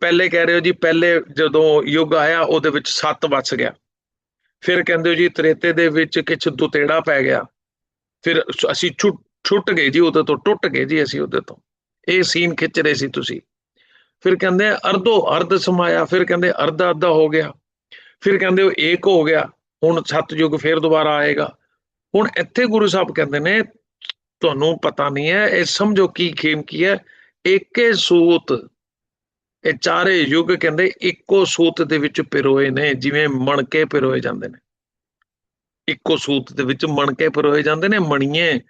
ਪਹਿਲੇ ਕਹਿ ਰਹੇ ਹੋ ਜੀ, ਪਹਿਲੇ ਜਦੋਂ ਯੁੱਗ ਆਇਆ, ਉਹਦੇ ਵਿੱਚ ਸੱਤ ਬਚ ਗਿਆ। ਫਿਰ ਕਹਿੰਦੇ ਹੋ ਜੀ, ਤ੍ਰੇਤੇ ਦੇ ਵਿੱਚ ਕਿਛ ਦੁਤੇੜਾ ਪੈ ਗਿਆ। ਫਿਰ ਅਸੀਂ ਛੁੱਟ ਛੁੱਟ ਗਏ ਜੀ, ਉਹਦੇ ਤੋਂ ਟੁੱਟ ਗਏ ਜੀ ਅਸੀਂ ਉਹਦੇ ਤੋਂ। ਇਹ ਸੀਨ ਖਿੱਚ ਰਹੇ ਸੀ ਤੁਸੀਂ। ਫਿਰ ਕਹਿੰਦੇ ਅਰਧੋ ਅਰਧ ਸਮਾਇਆ, ਫਿਰ ਕਹਿੰਦੇ ਅਰਧਾ ਅੱਧਾ ਹੋ ਗਿਆ। ਫਿਰ ਕਹਿੰਦੇ ਉਹ ਏਕ ਹੋ ਗਿਆ। ਹੁਣ ਸਤਯੁਗ ਫਿਰ ਦੁਬਾਰਾ ਆਏਗਾ। ਹੁਣ ਇੱਥੇ ਗੁਰੂ ਸਾਹਿਬ ਕਹਿੰਦੇ ਨੇ, ਤੁਹਾਨੂੰ ਪਤਾ ਨਹੀਂ ਹੈ, ਇਹ ਸਮਝੋ ਕੀ ਖੇਮ ਕੀ ਹੈ। ਏਕੇ ਸੂਤ, ਇਹ ਚਾਰੇ ਯੁੱਗ ਕਹਿੰਦੇ ਇੱਕੋ ਸੂਤ ਦੇ ਵਿੱਚ ਪਿਰੋਏ ਨੇ, ਜਿਵੇਂ ਮਣਕੇ ਪਿਰੋਏ ਜਾਂਦੇ ਨੇ। ਇੱਕੋ ਸੂਤ ਦੇ ਵਿੱਚ ਮਣਕੇ ਪਿਰੋਏ ਜਾਂਦੇ ਨੇ, ਮਣੀਏ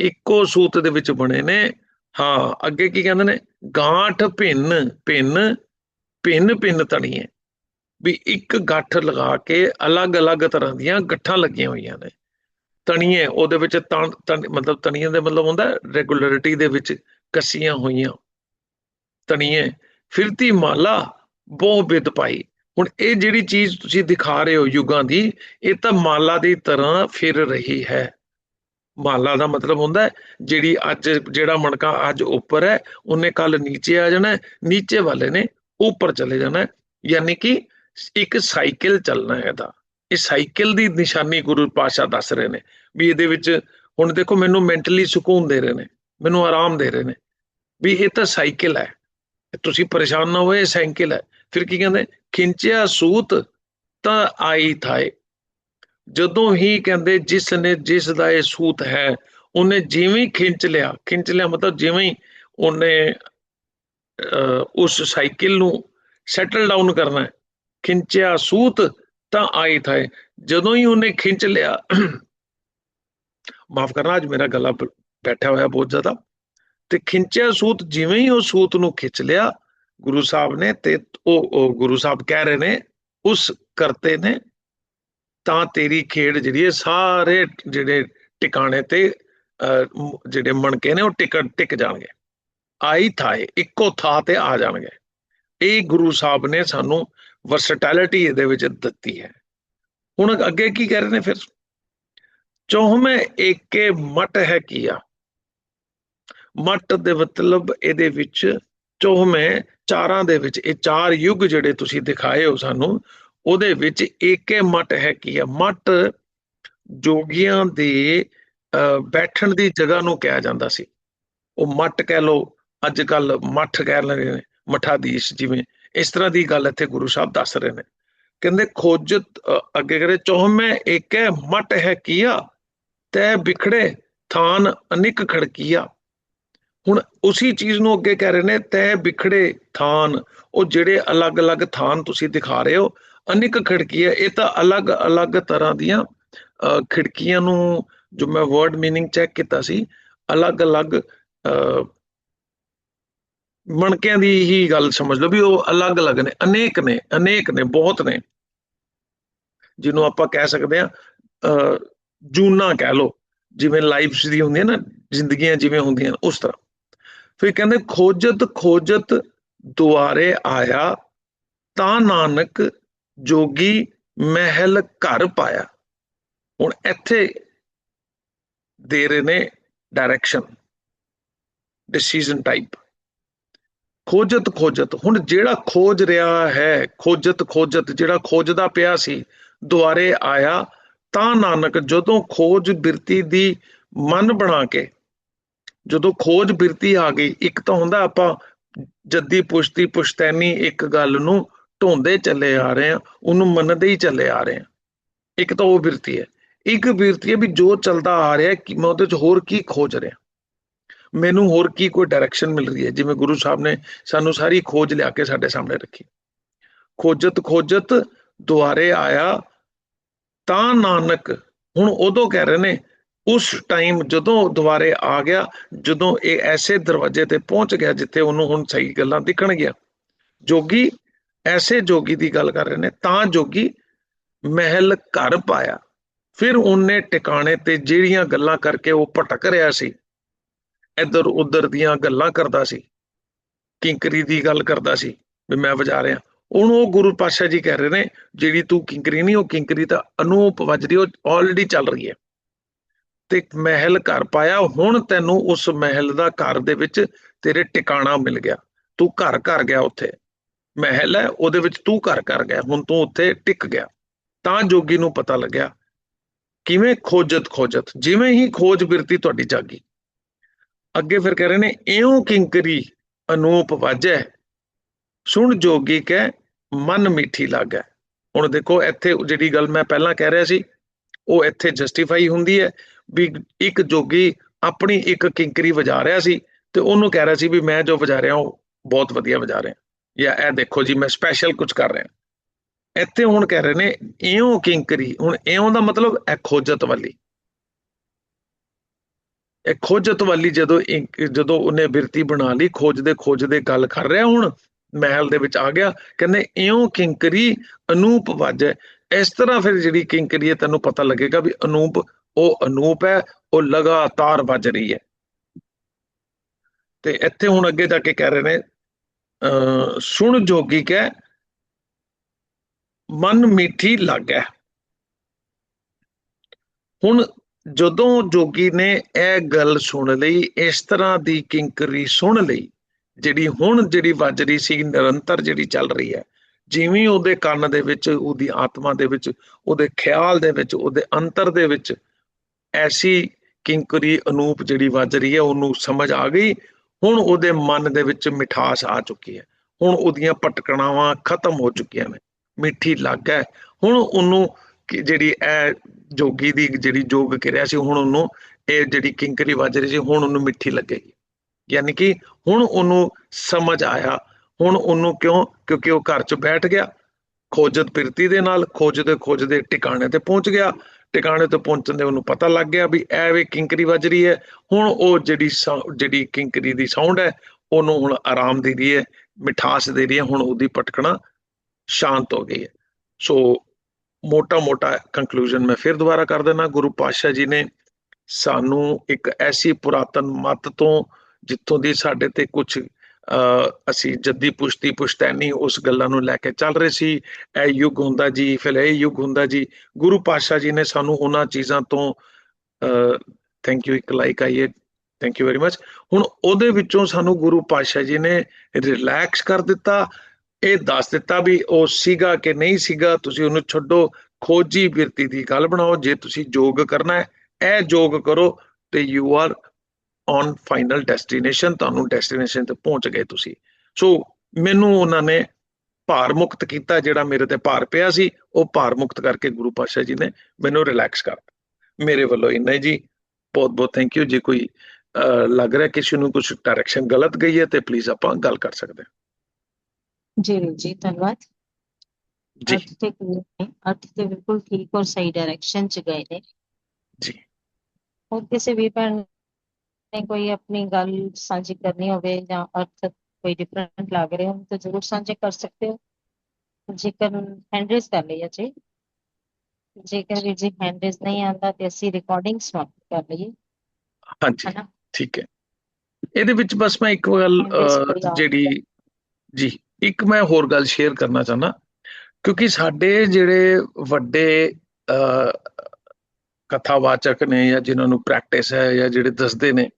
ਇੱਕੋ ਸੂਤ ਦੇ ਵਿੱਚ ਬਣੇ ਨੇ। ਹਾਂ, ਅੱਗੇ ਕੀ ਕਹਿੰਦੇ ਨੇ? ਗਾਂਠ ਭਿੰਨ ਭਿੰਨ ਭਿੰਨ ਭਿੰਨ ਤਣੀਏ ਵੀ ਇੱਕ ਗੱਠ ਲਗਾ ਕੇ ਅਲੱਗ-ਅਲੱਗ ਤਰ੍ਹਾਂ ਦੀਆਂ ਗੱਠਾਂ ਲੱਗੀਆਂ ਹੋਈਆਂ ਨੇ। ਤਣੀਏ ਉਹਦੇ ਵਿੱਚ ਤਣ, ਤਣ- ਮਤਲਬ ਤਣੀਆਂ ਦੇ ਮਤਲਬ ਹੁੰਦਾ ਰੈਗੂਲਰਿਟੀ ਦੇ ਵਿੱਚ ਕੱਸੀਆਂ ਹੋਈਆਂ। ਤਣੀਏ ਫਿਰਤੀ ਮਾਲਾ, ਬਹੁ ਬਿਦ ਪਾਈ। ਹੁਣ ਇਹ ਜਿਹੜੀ ਚੀਜ਼ ਤੁਸੀਂ ਦਿਖਾ ਰਹੇ ਹੋ ਯੁਗਾਂ ਦੀ, ਇਹ ਤਾਂ ਮਾਲਾ ਦੀ ਤਰ੍ਹਾਂ ਫਿਰ ਰਹੀ ਹੈ। ਮਾਲਾ ਦਾ ਮਤਲਬ ਹੁੰਦਾ ਜਿਹੜੀ ਅੱਜ, ਜਿਹੜਾ ਮਣਕਾ ਅੱਜ ਉੱਪਰ ਹੈ, ਉਹਨੇ ਕੱਲ ਨੀਚੇ ਆ ਜਾਣਾ, ਨੀਚੇ ਵਾਲੇ ਨੇ ਉੱਪਰ ਚਲੇ ਜਾਣਾ। ਯਾਨੀ ਕਿ ਇੱਕ ਸਾਈਕਲ ਚੱਲਣਾ ਹੈ ਇਹਦਾ ਇਹ ਸਾਈਕਲ ਦੀ ਨਿਸ਼ਾਨੀ ਗੁਰੂ ਪਾਸ਼ਾ ਦੱਸ ਰਹੇ ਨੇ ਵੀ ਇਹਦੇ ਵਿੱਚ ਹੁਣ ਦੇਖੋ ਮੈਨੂੰ ਮੈਂਟਲੀ ਸਕੂਨ ਦੇ ਰਹੇ ਨੇ ਮੈਨੂੰ ਆਰਾਮ ਦੇ ਰਹੇ ਨੇ। ਵੀ ਇਹ ਤਾਂ ਸਾਈਕਲ ਹੈ। ਤੁਸੀਂ ਪਰੇਸ਼ਾਨ ਨਾ ਹੋਏ ਇਹ ਸਾਈਕਲ ਹੈ। ਫਿਰ ਕੀ ਕਹਿੰਦੇ ਖਿੰਚਿਆ ਸੂਤ ਤਾਂ ਆਈ ਥਾਏ। ਜਦੋਂ ਹੀ ਕਹਿੰਦੇ ਜਿਸ ਨੇ ਜਿਸ ਦਾ ਇਹ ਸੂਤ ਹੈ ਉਹਨੇ ਜਿਵੇਂ ਹੀ ਖਿੰਚ ਲਿਆ ਖਿੰਚ ਲਿਆ ਮਤਲਬ ਜਿਵੇਂ ਉਹਨੇ ਅਹ, ਉਸ ਸਾਈਕਲ ਨੂੰ ਸੈਟਲ ਡਾਊਨ ਕਰਨਾ ਹੈ। ਖਿੰਚਿਆ ਸੂਤ ਤਾਂ ਆਈ ਥਾਏ। ਜਦੋਂ ਹੀ ਉਹਨੇ ਖਿੰਚ ਲਿਆ ਮਾਫ ਕਰਨਾ ਅੱਜ ਮੇਰਾ ਗਲਾ ਬੈਠਾ ਹੋਇਆ ਬਹੁਤ ਜ਼ਿਆਦਾ। ਤੇ ਖਿੰਚਿਆ ਸੂਤ ਜਿਵੇਂ ਹੀ ਉਹ ਸੂਤ ਨੂੰ ਖਿੱਚ ਲਿਆ ਗੁਰੂ ਸਾਹਿਬ ਨੇ ਤੇ ਉਹ ਗੁਰੂ ਸਾਹਿਬ ਕਹਿ ਰਹੇ ਨੇ ਉਸ ਕਰਤੇ ਨੇ ਤਾਂ ਤੇਰੀ ਖੇਡ ਜਿਹੜੀ ਹੈ ਸਾਰੇ ਜਿਹੜੇ ਟਿਕਾਣੇ ਤੇ ਅਹ, ਜਿਹੜੇ ਮਣਕੇ ਨੇ ਉਹ ਟਿਕ ਟਿਕ ਜਾਣਗੇ। ਆਈ ਥਾਏ ਇੱਕੋ ਥਾਂ ਤੇ ਆ ਜਾਣਗੇ। ਇਹ ਗੁਰੂ ਸਾਹਿਬ ਨੇ ਸਾਨੂੰ ਵਰਸਟੈਲਿਟੀ ਇਹਦੇ ਵਿੱਚ ਦਿੱਤੀ ਹੈ। ਹੁਣ ਅੱਗੇ ਕੀ ਕਹਿ ਰਹੇ ਨੇ ਫਿਰ? ਚੌਹਵੇਂ ਏਕੇ ਮਟ ਹੈ ਕੀਆ। ਮਟ ਦੇ ਮਤਲਬ ਇਹਦੇ ਵਿੱਚ ਚੌਹਵੇਂ ਚਾਰਾਂ ਦੇ ਵਿੱਚ ਇਹ ਚਾਰ ਯੁੱਗ ਜਿਹੜੇ ਤੁਸੀਂ ਦਿਖਾਏ ਹੋ ਸਾਨੂੰ ਉਹਦੇ ਵਿੱਚ ਏਕੇ ਮਟ ਹੈ ਕੀਆ। ਮਟ ਜੋਗੀਆਂ ਦੇ ਅਹ, ਬੈਠਣ ਦੀ ਜਗ੍ਹਾ ਨੂੰ ਕਿਹਾ ਜਾਂਦਾ ਸੀ। ਉਹ ਮੱਟ ਕਹਿ ਲੋ ਅੱਜ ਕੱਲ ਮੱਠ ਕਹਿ ਰਹੇ ਨੇ ਮਠਾਧੀਸ਼ ਜਿਵੇਂ ਇਸ ਤਰ੍ਹਾਂ ਦੀ ਗੱਲ ਇੱਥੇ ਗੁਰੂ ਸਾਹਿਬ ਦੱਸ ਰਹੇ ਨੇ। ਕਹਿੰਦੇ ਖੋਜਤ ਅ, ਅੱਗੇ ਕਰੇ ਚੌਹਵੇਂ ਏਕੈ ਮਟ ਹੈ ਕੀਆ ਤੈ ਵਿਖੜੇ ਥਾਨ ਅਨਿਕ ਖੜਕੀਆ। ਹੁਣ ਉਸੇ ਚੀਜ਼ ਨੂੰ ਅੱਗੇ ਕਹਿ ਰਹੇ ਨੇ ਤੈ ਵਿਖੜੇ ਥਾਨ ਉਹ ਜਿਹੜੇ ਅਲੱਗ-ਅਲੱਗ ਥਾਨ ਤੁਸੀਂ ਦਿਖਾ ਰਹੇ ਹੋ ਅਨਿਕ ਖੜਕੀਆ ਇਹ ਤਾਂ ਅਲੱਗ-ਅਲੱਗ ਤਰ੍ਹਾਂ ਦੀਆਂ ਅ, ਖਿੜਕੀਆਂ ਨੂੰ ਜੋ ਮੈਂ ਵਰਡ ਮੀਨਿੰਗ ਚੈੱਕ ਕੀਤਾ ਸੀ ਅਲੱਗ-ਅਲੱਗ ਅ, ਮਣਕਿਆਂ ਦੀ ਹੀ ਗੱਲ ਸਮਝ ਲਓ ਵੀ ਉਹ ਅਲੱਗ-ਅਲੱਗ ਨੇ, ਅਨੇਕ ਨੇ ਅਨੇਕ ਨੇ, ਬਹੁਤ ਨੇ। ਜਿਹਨੂੰ ਆਪਾਂ ਕਹਿ ਸਕਦੇ ਆ ਜੂਨਾ ਕਹਿ ਲਓ, ਜਿਵੇਂ ਲਾਈਫਸ ਦੀ ਹੁੰਦੀਆਂ ਨਾ, ਜ਼ਿੰਦਗੀਆਂ ਜਿਵੇਂ ਹੁੰਦੀਆਂ ਉਸ ਤਰ੍ਹਾਂ। ਫਿਰ ਕਹਿੰਦੇ, ਖੋਜਤ ਖੋਜਤ ਦੁਆਰੇ ਆਇਆ, ਤਾਂ ਨਾਨਕ ਜੋਗੀ ਮਹਿਲ ਘਰ ਪਾਇਆ। ਹੁਣ ਇੱਥੇ ਦੇ ਰਹੇ ਨੇ ਡਾਇਰੈਕਸ਼ਨ ਡਿਸੀਜਨ ਟਾਈਪ ਖੋਜਤ ਖੋਜਤ। ਹੁਣ ਜਿਹੜਾ ਖੋਜ ਰਿਹਾ ਹੈ, ਖੋਜਤ ਖੋਜਤ, ਜਿਹੜਾ ਖੋਜਦਾ ਪਿਆ ਸੀ, ਦੁਆਰੇ ਆਇਆ, ਤਾਂ ਨਾਨਕ ਜਦੋਂ ਖੋਜ ਬਿਰਤੀ ਦੀ ਮਨ ਬਣਾ ਕੇ, ਜਦੋਂ ਖੋਜ ਬਿਰਤੀ ਆ ਗਈ, ਇੱਕ ਤਾਂ ਹੁੰਦਾ ਆਪਾਂ ਜੱਦੀ ਪੁਸ਼ਤੀ ਪੁਸ਼ਤੈਨੀ ਇੱਕ ਗੱਲ ਨੂੰ ਢੋਂਦੇ ਚੱਲੇ ਆ ਰਹੇ ਆ ਉਹਨੂੰ ਮੰਨਦੇ ਹੀ ਚੱਲੇ ਆ ਰਹੇ ਆ ਇੱਕ ਤਾਂ ਉਹ ਬਿਰਤੀ ਹੈ। ਇੱਕ ਬਿਰਤੀ ਹੈ ਵੀ ਜੋ ਚੱਲਦਾ ਆ ਰਿਹਾ ਕਿ ਮੈਂ ਉਹਦੇ ਚ ਹੋਰ ਕੀ ਖੋਜ ਰਿਹਾ। ਮੈਨੂੰ ਹੋਰ ਕੀ ਕੋਈ ਡਾਇਰੈਕਸ਼ਨ ਮਿਲ ਰਹੀ ਹੈ? ਜਿਵੇਂ ਗੁਰੂ ਸਾਹਿਬ ਨੇ ਸਾਨੂੰ ਸਾਰੀ ਖੋਜ ਲਿਆ ਕੇ ਸਾਡੇ ਸਾਹਮਣੇ ਰੱਖੀ। ਖੋਜਤ ਖੋਜਤ ਦੁਆਰੇ ਆਇਆ, ਤਾਂ ਨਾਨਕ, ਹੁਣ ਉਦੋਂ ਕਹਿ ਰਹੇ ਨੇ, ਉਸ ਟਾਈਮ ਜਦੋਂ ਦੁਆਰੇ ਆ ਗਿਆ, ਜਦੋਂ ਇਹ ਐਸੇ ਦਰਵਾਜ਼ੇ ਤੇ ਪਹੁੰਚ ਗਿਆ ਜਿੱਥੇ ਉਹਨੂੰ ਹੁਣ ਸਹੀ ਗੱਲਾਂ ਦਿਖਣ ਗਿਆ। ਜੋਗੀ, ਐਸੇ ਜੋਗੀ ਦੀ ਗੱਲ ਕਰ ਰਹੇ ਨੇ, ਤਾਂ ਜੋਗੀ ਮਹਿਲ ਘਰ ਪਾਇਆ। ਫਿਰ ਉਹਨੇ ਟਿਕਾਣੇ ਤੇ ਜਿਹੜੀਆਂ ਗੱਲਾਂ ਕਰਕੇ ਉਹ ਭਟਕ ਰਿਹਾ ਸੀ ਇੱਧਰ ਉੱਧਰ ਦੀਆਂ ਗੱਲਾਂ ਕਰਦਾ ਸੀ। ਕਿੰਕਰੀ ਦੀ ਗੱਲ ਕਰਦਾ ਸੀ ਵੀ ਮੈਂ ਵਜਾ ਰਿਹਾ। ਉਹਨੂੰ ਉਹ ਗੁਰੂ ਪਾਤਸ਼ਾਹ ਜੀ ਕਹਿ ਰਹੇ ਨੇ, ਜਿਹੜੀ ਤੂੰ ਕਿੰਕਰੀ ਨਹੀਂ ਉਹ ਕਿੰਕਰੀ ਤਾਂ ਅਨੂਪ ਵੱਜ ਰਹੀ, ਉਹ ਆਲਰੇਡੀ ਚੱਲ ਰਹੀ ਹੈ। ਤੇ ਮਹਿਲ ਘਰ ਪਾਇਆ, ਹੁਣ ਤੈਨੂੰ ਉਸ ਮਹਿਲ ਦਾ ਘਰ ਦੇ ਵਿੱਚ ਤੇਰੇ ਟਿਕਾਣਾ ਮਿਲ ਗਿਆ। ਤੂੰ ਘਰ ਘਰ ਗਿਆ ਉੱਥੇ। ਮਹਿਲ ਹੈ, ਉਹਦੇ ਵਿੱਚ ਤੂੰ ਘਰ ਘਰ ਗਿਆ, ਹੁਣ ਤੂੰ ਉੱਥੇ ਟਿਕ ਗਿਆ। ਤਾਂ ਜੋਗੀ ਨੂੰ ਪਤਾ ਲੱਗਿਆ, ਕਿਵੇਂ ਖੋਜਤ ਖੋਜਤ, ਜਿਵੇਂ ਹੀ ਖੋਜ ਬਿਰਤੀ ਤੁਹਾਡੀ ਜਾਗੀ। ਅੱਗੇ ਫਿਰ ਕਹਿ ਰਹੇ ਨੇ, ਇਉਂ ਕਿੰਕਰੀ ਅਨੂਪ ਵਾਜੈ, ਸੁਣ ਜੋਗੀ ਕਹਿ ਮਨ ਮਿੱਠੀ ਲੱਗੈ। ਹੁਣ ਦੇਖੋ, ਇੱਥੇ ਜਿਹੜੀ ਗੱਲ ਮੈਂ ਪਹਿਲਾਂ ਕਹਿ ਰਿਹਾ ਸੀ, ਉਹ ਇੱਥੇ ਜਸਟੀਫਾਈ ਹੁੰਦੀ ਹੈ ਵੀ ਇੱਕ ਜੋਗੀ ਆਪਣੀ ਇੱਕ ਕਿੰਕਰੀ ਵਜਾ ਰਿਹਾ ਸੀ ਤੇ ਉਹਨੂੰ ਕਹਿ ਰਿਹਾ ਸੀ ਵੀ ਮੈਂ ਜੋ ਵਜਾ ਰਿਹਾ, ਉਹ ਬਹੁਤ ਵਧੀਆ ਵਜਾ ਰਿਹਾ। ਜਾਂ ਇਹ ਦੇਖੋ ਜੀ, ਮੈਂ ਸਪੈਸ਼ਲ ਕੁਝ ਕਰ ਰਿਹਾ। ਇੱਥੇ ਹੁਣ ਕਹਿ ਰਹੇ ਨੇ, ਇਉਂ ਕਿੰਕਰੀ, ਹੁਣ ਇਉਂ ਦਾ ਮਤਲਬ ਇਹ ਖੋਜਤ ਵਾਲੀ। ਇਹ ਖੋਜਤ ਵਾਲੀ ਜਦੋਂ ਇੱਕ- ਜਦੋਂ ਉਹਨੇ ਬਿਰਤੀ ਬਣਾ ਲਈ ਖੋਜਦੇ ਖੋਜਦੇ ਗੱਲ ਕਰ ਰਿਹਾ ਹੁਣ, ਮਹਿਲ ਦੇ ਵਿੱਚ ਆ ਗਿਆ, ਕਹਿੰਦੇ ਇਉਂ ਕਿੰਕਰੀ ਅਨੂਪ ਵਾਜੈ। ਇਸ ਤਰ੍ਹਾਂ ਫਿਰ ਜਿਹੜੀ ਕਿੰਕਰੀ ਹੈ, ਤੈਨੂੰ ਪਤਾ ਲੱਗੇਗਾ ਵੀ ਅਨੂਪ, ਉਹ ਅਨੂਪ ਹੈ, ਉਹ ਲਗਾਤਾਰ ਵੱਜ ਰਹੀ ਹੈ। ਤੇ ਇੱਥੇ ਹੁਣ ਅੱਗੇ ਜਾ ਕੇ ਕਹਿ ਰਹੇ ਨੇ, ਅਹ ਸੁਣ ਜੋਗੀ ਕਹਿ, ਮਨ ਮਿੱਠੀ ਲੱਗੈ। ਹੁਣ ਜਦੋਂ ਜੋਗੀ ਨੇ ਇਹ ਗੱਲ ਸੁਣ ਲਈ, ਇਸ ਤਰ੍ਹਾਂ ਦੀ ਕਿੰਕਰੀ ਸੁਣ ਲਈ, ਜਿਹੜੀ ਹੁਣ ਜਿਹੜੀ ਵੱਜ ਰਹੀ ਸੀ, ਨਿਰੰਤਰ ਜਿਹੜੀ ਚੱਲ ਰਹੀ ਹੈ, ਜਿਵੇਂ ਉਹਦੇ ਕੰਨ ਦੇ ਵਿੱਚ, ਉਹਦੀ ਆਤਮਾ ਦੇ ਵਿੱਚ, ਉਹਦੇ ਖਿਆਲ ਦੇ ਵਿੱਚ, ਉਹਦੇ ਅੰਤਰ ਦੇ ਵਿੱਚ ਐਸੀ ਕਿੰਕਰੀ ਅਨੂਪ ਜਿਹੜੀ ਵੱਜ ਰਹੀ ਹੈ, ਉਹਨੂੰ ਸਮਝ ਆ ਗਈ, ਹੁਣ ਉਹਦੇ ਮਨ ਦੇ ਵਿੱਚ ਮਿਠਾਸ ਆ ਚੁੱਕੀ ਹੈ। ਹੁਣ ਉਹਦੀਆਂ ਭਟਕਣਾਵਾਂ ਖਤਮ ਹੋ ਚੁੱਕੀਆਂ ਨੇ। ਮਿੱਠੀ ਲੱਗ ਹੈ। ਹੁਣ ਉਹਨੂੰ ਜਿਹੜੀ ਇਹ ਜੋਗੀ ਦੀ ਜਿਹੜੀ ਜੋਗ ਕਿਰਿਆ ਸੀ, ਹੁਣ ਉਹਨੂੰ ਇਹ ਜਿਹੜੀ ਕਿੰਕਰੀ ਵੱਜ ਰਹੀ ਸੀ, ਹੁਣ ਉਹਨੂੰ ਮਿੱਠੀ ਲੱਗੇਗੀ ਯਾਨੀ ਕਿ ਹੁਣ ਉਹਨੂੰ ਸਮਝ ਆਇਆ, ਹੁਣ ਉਹਨੂੰ ਕਿਉਂ? ਕਿਉਂਕਿ ਉਹ ਘਰ 'ਚ ਬੈਠ ਗਿਆ, ਖੋਜਤ ਪਿਰਤੀ ਦੇ ਨਾਲ, ਖੋਜਦੇ ਖੋਜਦੇ ਟਿਕਾਣੇ ਤੇ ਪਹੁੰਚ ਗਿਆ। ਟਿਕਾਣੇ ਤੇ ਪਹੁੰਚਣ ਦੇ ਉਹਨੂੰ ਪਤਾ ਲੱਗ ਗਿਆ ਵੀ ਐ ਵੇ ਕਿੰਕਰੀ ਵੱਜ ਰਹੀ ਹੈ। ਹੁਣ ਉਹ ਜਿਹੜੀ ਸਾ- ਜਿਹੜੀ ਕਿੰਕਰੀ ਦੀ ਸਾਊਂਡ ਹੈ, ਉਹਨੂੰ ਹੁਣ ਆਰਾਮ ਦੇ ਰਹੀ ਹੈ, ਮਿਠਾਸ ਦੇ ਰਹੀ ਹੈ, ਹੁਣ ਉਹਦੀ ਪਟਕਣਾ ਸ਼ਾਂਤ ਹੋ ਗਈ ਹੈ। ਸੋ ਮੋਟਾ ਮੋਟਾ ਕੰਕਲੂਜਨ ਮੈਂ ਫਿਰ ਦੁਬਾਰਾ ਕਰ ਦੇਣਾ ਗੁਰੂ ਪਾਤਸ਼ਾਹ ਜੀ ਨੇ ਸਾਨੂੰ ਇੱਕ ਐਸੀ ਪੁਰਾਤਨ ਮਤ ਤੋਂ ਜਿੱਥੋਂ ਦੀ ਸਾਡੇ ਤੇ ਕੁਝ ਅਸੀਂ ਜੱਦੀ ਪੁਸ਼ਤੀ ਪੁਸ਼ਤੈਨੀ ਉਸ ਗੱਲਾਂ ਨੂੰ ਲੈ ਕੇ ਚੱਲ ਰਹੇ ਸੀ, ਇਹ ਯੁੱਗ ਹੁੰਦਾ ਜੀ, ਫਿਰ ਇਹ ਯੁੱਗ ਹੁੰਦਾ ਜੀ। ਗੁਰੂ ਪਾਤਸ਼ਾਹ ਜੀ ਨੇ ਸਾਨੂੰ ਉਹਨਾਂ ਚੀਜ਼ਾਂ ਤੋਂ ਥੈਂਕ ਯੂ ਇੱਕ ਲਾਈਕ ਆਈਏ ਥੈਂਕ ਯੂ ਵੈਰੀ ਮੱਚ ਹੁਣ ਉਹਦੇ ਵਿੱਚੋਂ ਸਾਨੂੰ ਗੁਰੂ ਪਾਤਸ਼ਾਹ ਜੀ ਨੇ ਰਿਲੈਕਸ ਕਰ ਦਿੱਤਾ ਇਹ ਦੱਸ ਦਿੱਤਾ ਵੀ ਉਹ ਸੀਗਾ ਕਿ ਨਹੀਂ ਸੀਗਾ, ਤੁਸੀਂ ਉਹਨੂੰ ਛੱਡੋ, ਖੋਜੀ ਬਿਰਤੀ ਦੀ ਗੱਲ ਬਣਾਓ, ਜੇ ਤੁਸੀਂ ਯੋਗ ਕਰਨਾ ਹੈ, ਇਹ ਯੋਗ ਕਰੋ ਤੇ you are on final destination ਤੁਹਾਨੂੰ ਡੈਸਟੀਨੇਸ਼ਨ ਤੇ ਪਹੁੰਚ ਗਏ ਤੁਸੀਂ। ਸੋ ਮੈਨੂੰ ਉਹਨਾਂ ਨੇ ਭਾਰ ਮੁਕਤ ਕੀਤਾ, ਜਿਹੜਾ ਮੇਰੇ ਤੇ ਭਾਰ ਪਿਆ ਸੀ, ਉਹ ਭਾਰ ਮੁਕਤ ਕਰਕੇ ਗੁਰੂ ਪਾਤਸ਼ਾਹ ਜੀ ਨੇ ਮੈਨੂੰ ਰਿਲੈਕਸ ਕਰਤਾ ਮੇਰੇ ਵੱਲੋਂ ਇੰਨਾ ਜੀ। ਬਹੁਤ ਬਹੁਤ ਥੈਂਕ ਯੂ ਜੇ ਕੋਈ ਲੱਗ ਰਿਹਾ ਕਿਸੇ ਨੂੰ ਕੁਝ ਡਾਇਰੈਕਸ਼ਨ ਗਲਤ ਗਈ ਹੈ, ਤੇ ਪਲੀਜ਼ ਆਪਾਂ ਗੱਲ ਕਰ ਸਕਦੇ ਹਾਂ। ਜੀ ਵੀਰ ਜੀ ਧੰਨਵਾਦ ਜੀ ਅਰਥ ਤੇ clear ਨੇ ਅਰਥ ਤੇ ਬਿਲਕੁਲ ਠੀਕ ਔਰ ਸਹੀ ਡਾਇਰੈਕਸ਼ਨ ਚ ਗਏ ਨੇ ਜੀ ਹੋਰ ਕਿਸੇ ਵੀ ਭੈਣ ਨੇ ਕੋਈ ਆਪਣੀ ਗੱਲ ਸਾਂਝੀ ਕਰਨੀ ਹੋਵੇ ਜਾਂ ਅਰਥ ਕੋਈ ਡਿਫਰੈਂਟ ਲੱਗ ਰਹੇ ਹੋ ਤਾਂ ਜ਼ਰੂਰ ਸਾਂਝੇ ਕਰ ਸਕਦੇ ਹੋ ਜੇਕਰ ਹੈਂਡ ਰੇਜ਼ ਕਰ ਲਈਏ ਜੀ ਜੇਕਰ ਵੀਰ ਜੀ ਹੈਂਡ ਰੇਜ਼ ਨਹੀਂ ਆਉਂਦਾ ਤੇ ਅਸੀਂ ਰਿਕਾਰਡਿੰਗ ਸਮਾਪਤ ਕਰ ਲਈਏ ਹਾਂਜੀ ਹਨਾ ਠੀਕ ਹੈ ਇਹਦੇ ਵਿੱਚ ਬਸ ਮੈਂ ਇੱਕ ਗੱਲ ਹਾਂਜੀ, ਇਸ ਅਹ, ਕੋਈ ਆਪ- ਜਿਹੜੀ ਜੀ ਇੱਕ ਮੈਂ ਹੋਰ ਗੱਲ ਸ਼ੇਅਰ ਕਰਨਾ ਚਾਹਨਾ ਕਿਉਂਕਿ ਸਾਡੇ ਜਿਹੜੇ ਵੱਡੇ ਕਥਾਵਾਚਕ ਨੇ ਜਾਂ ਜਿਨ੍ਹਾਂ ਨੂੰ ਪ੍ਰੈਕਟਿਸ ਹੈ ਜਾਂ ਜਿਹੜੇ ਦੱਸਦੇ ਨੇ,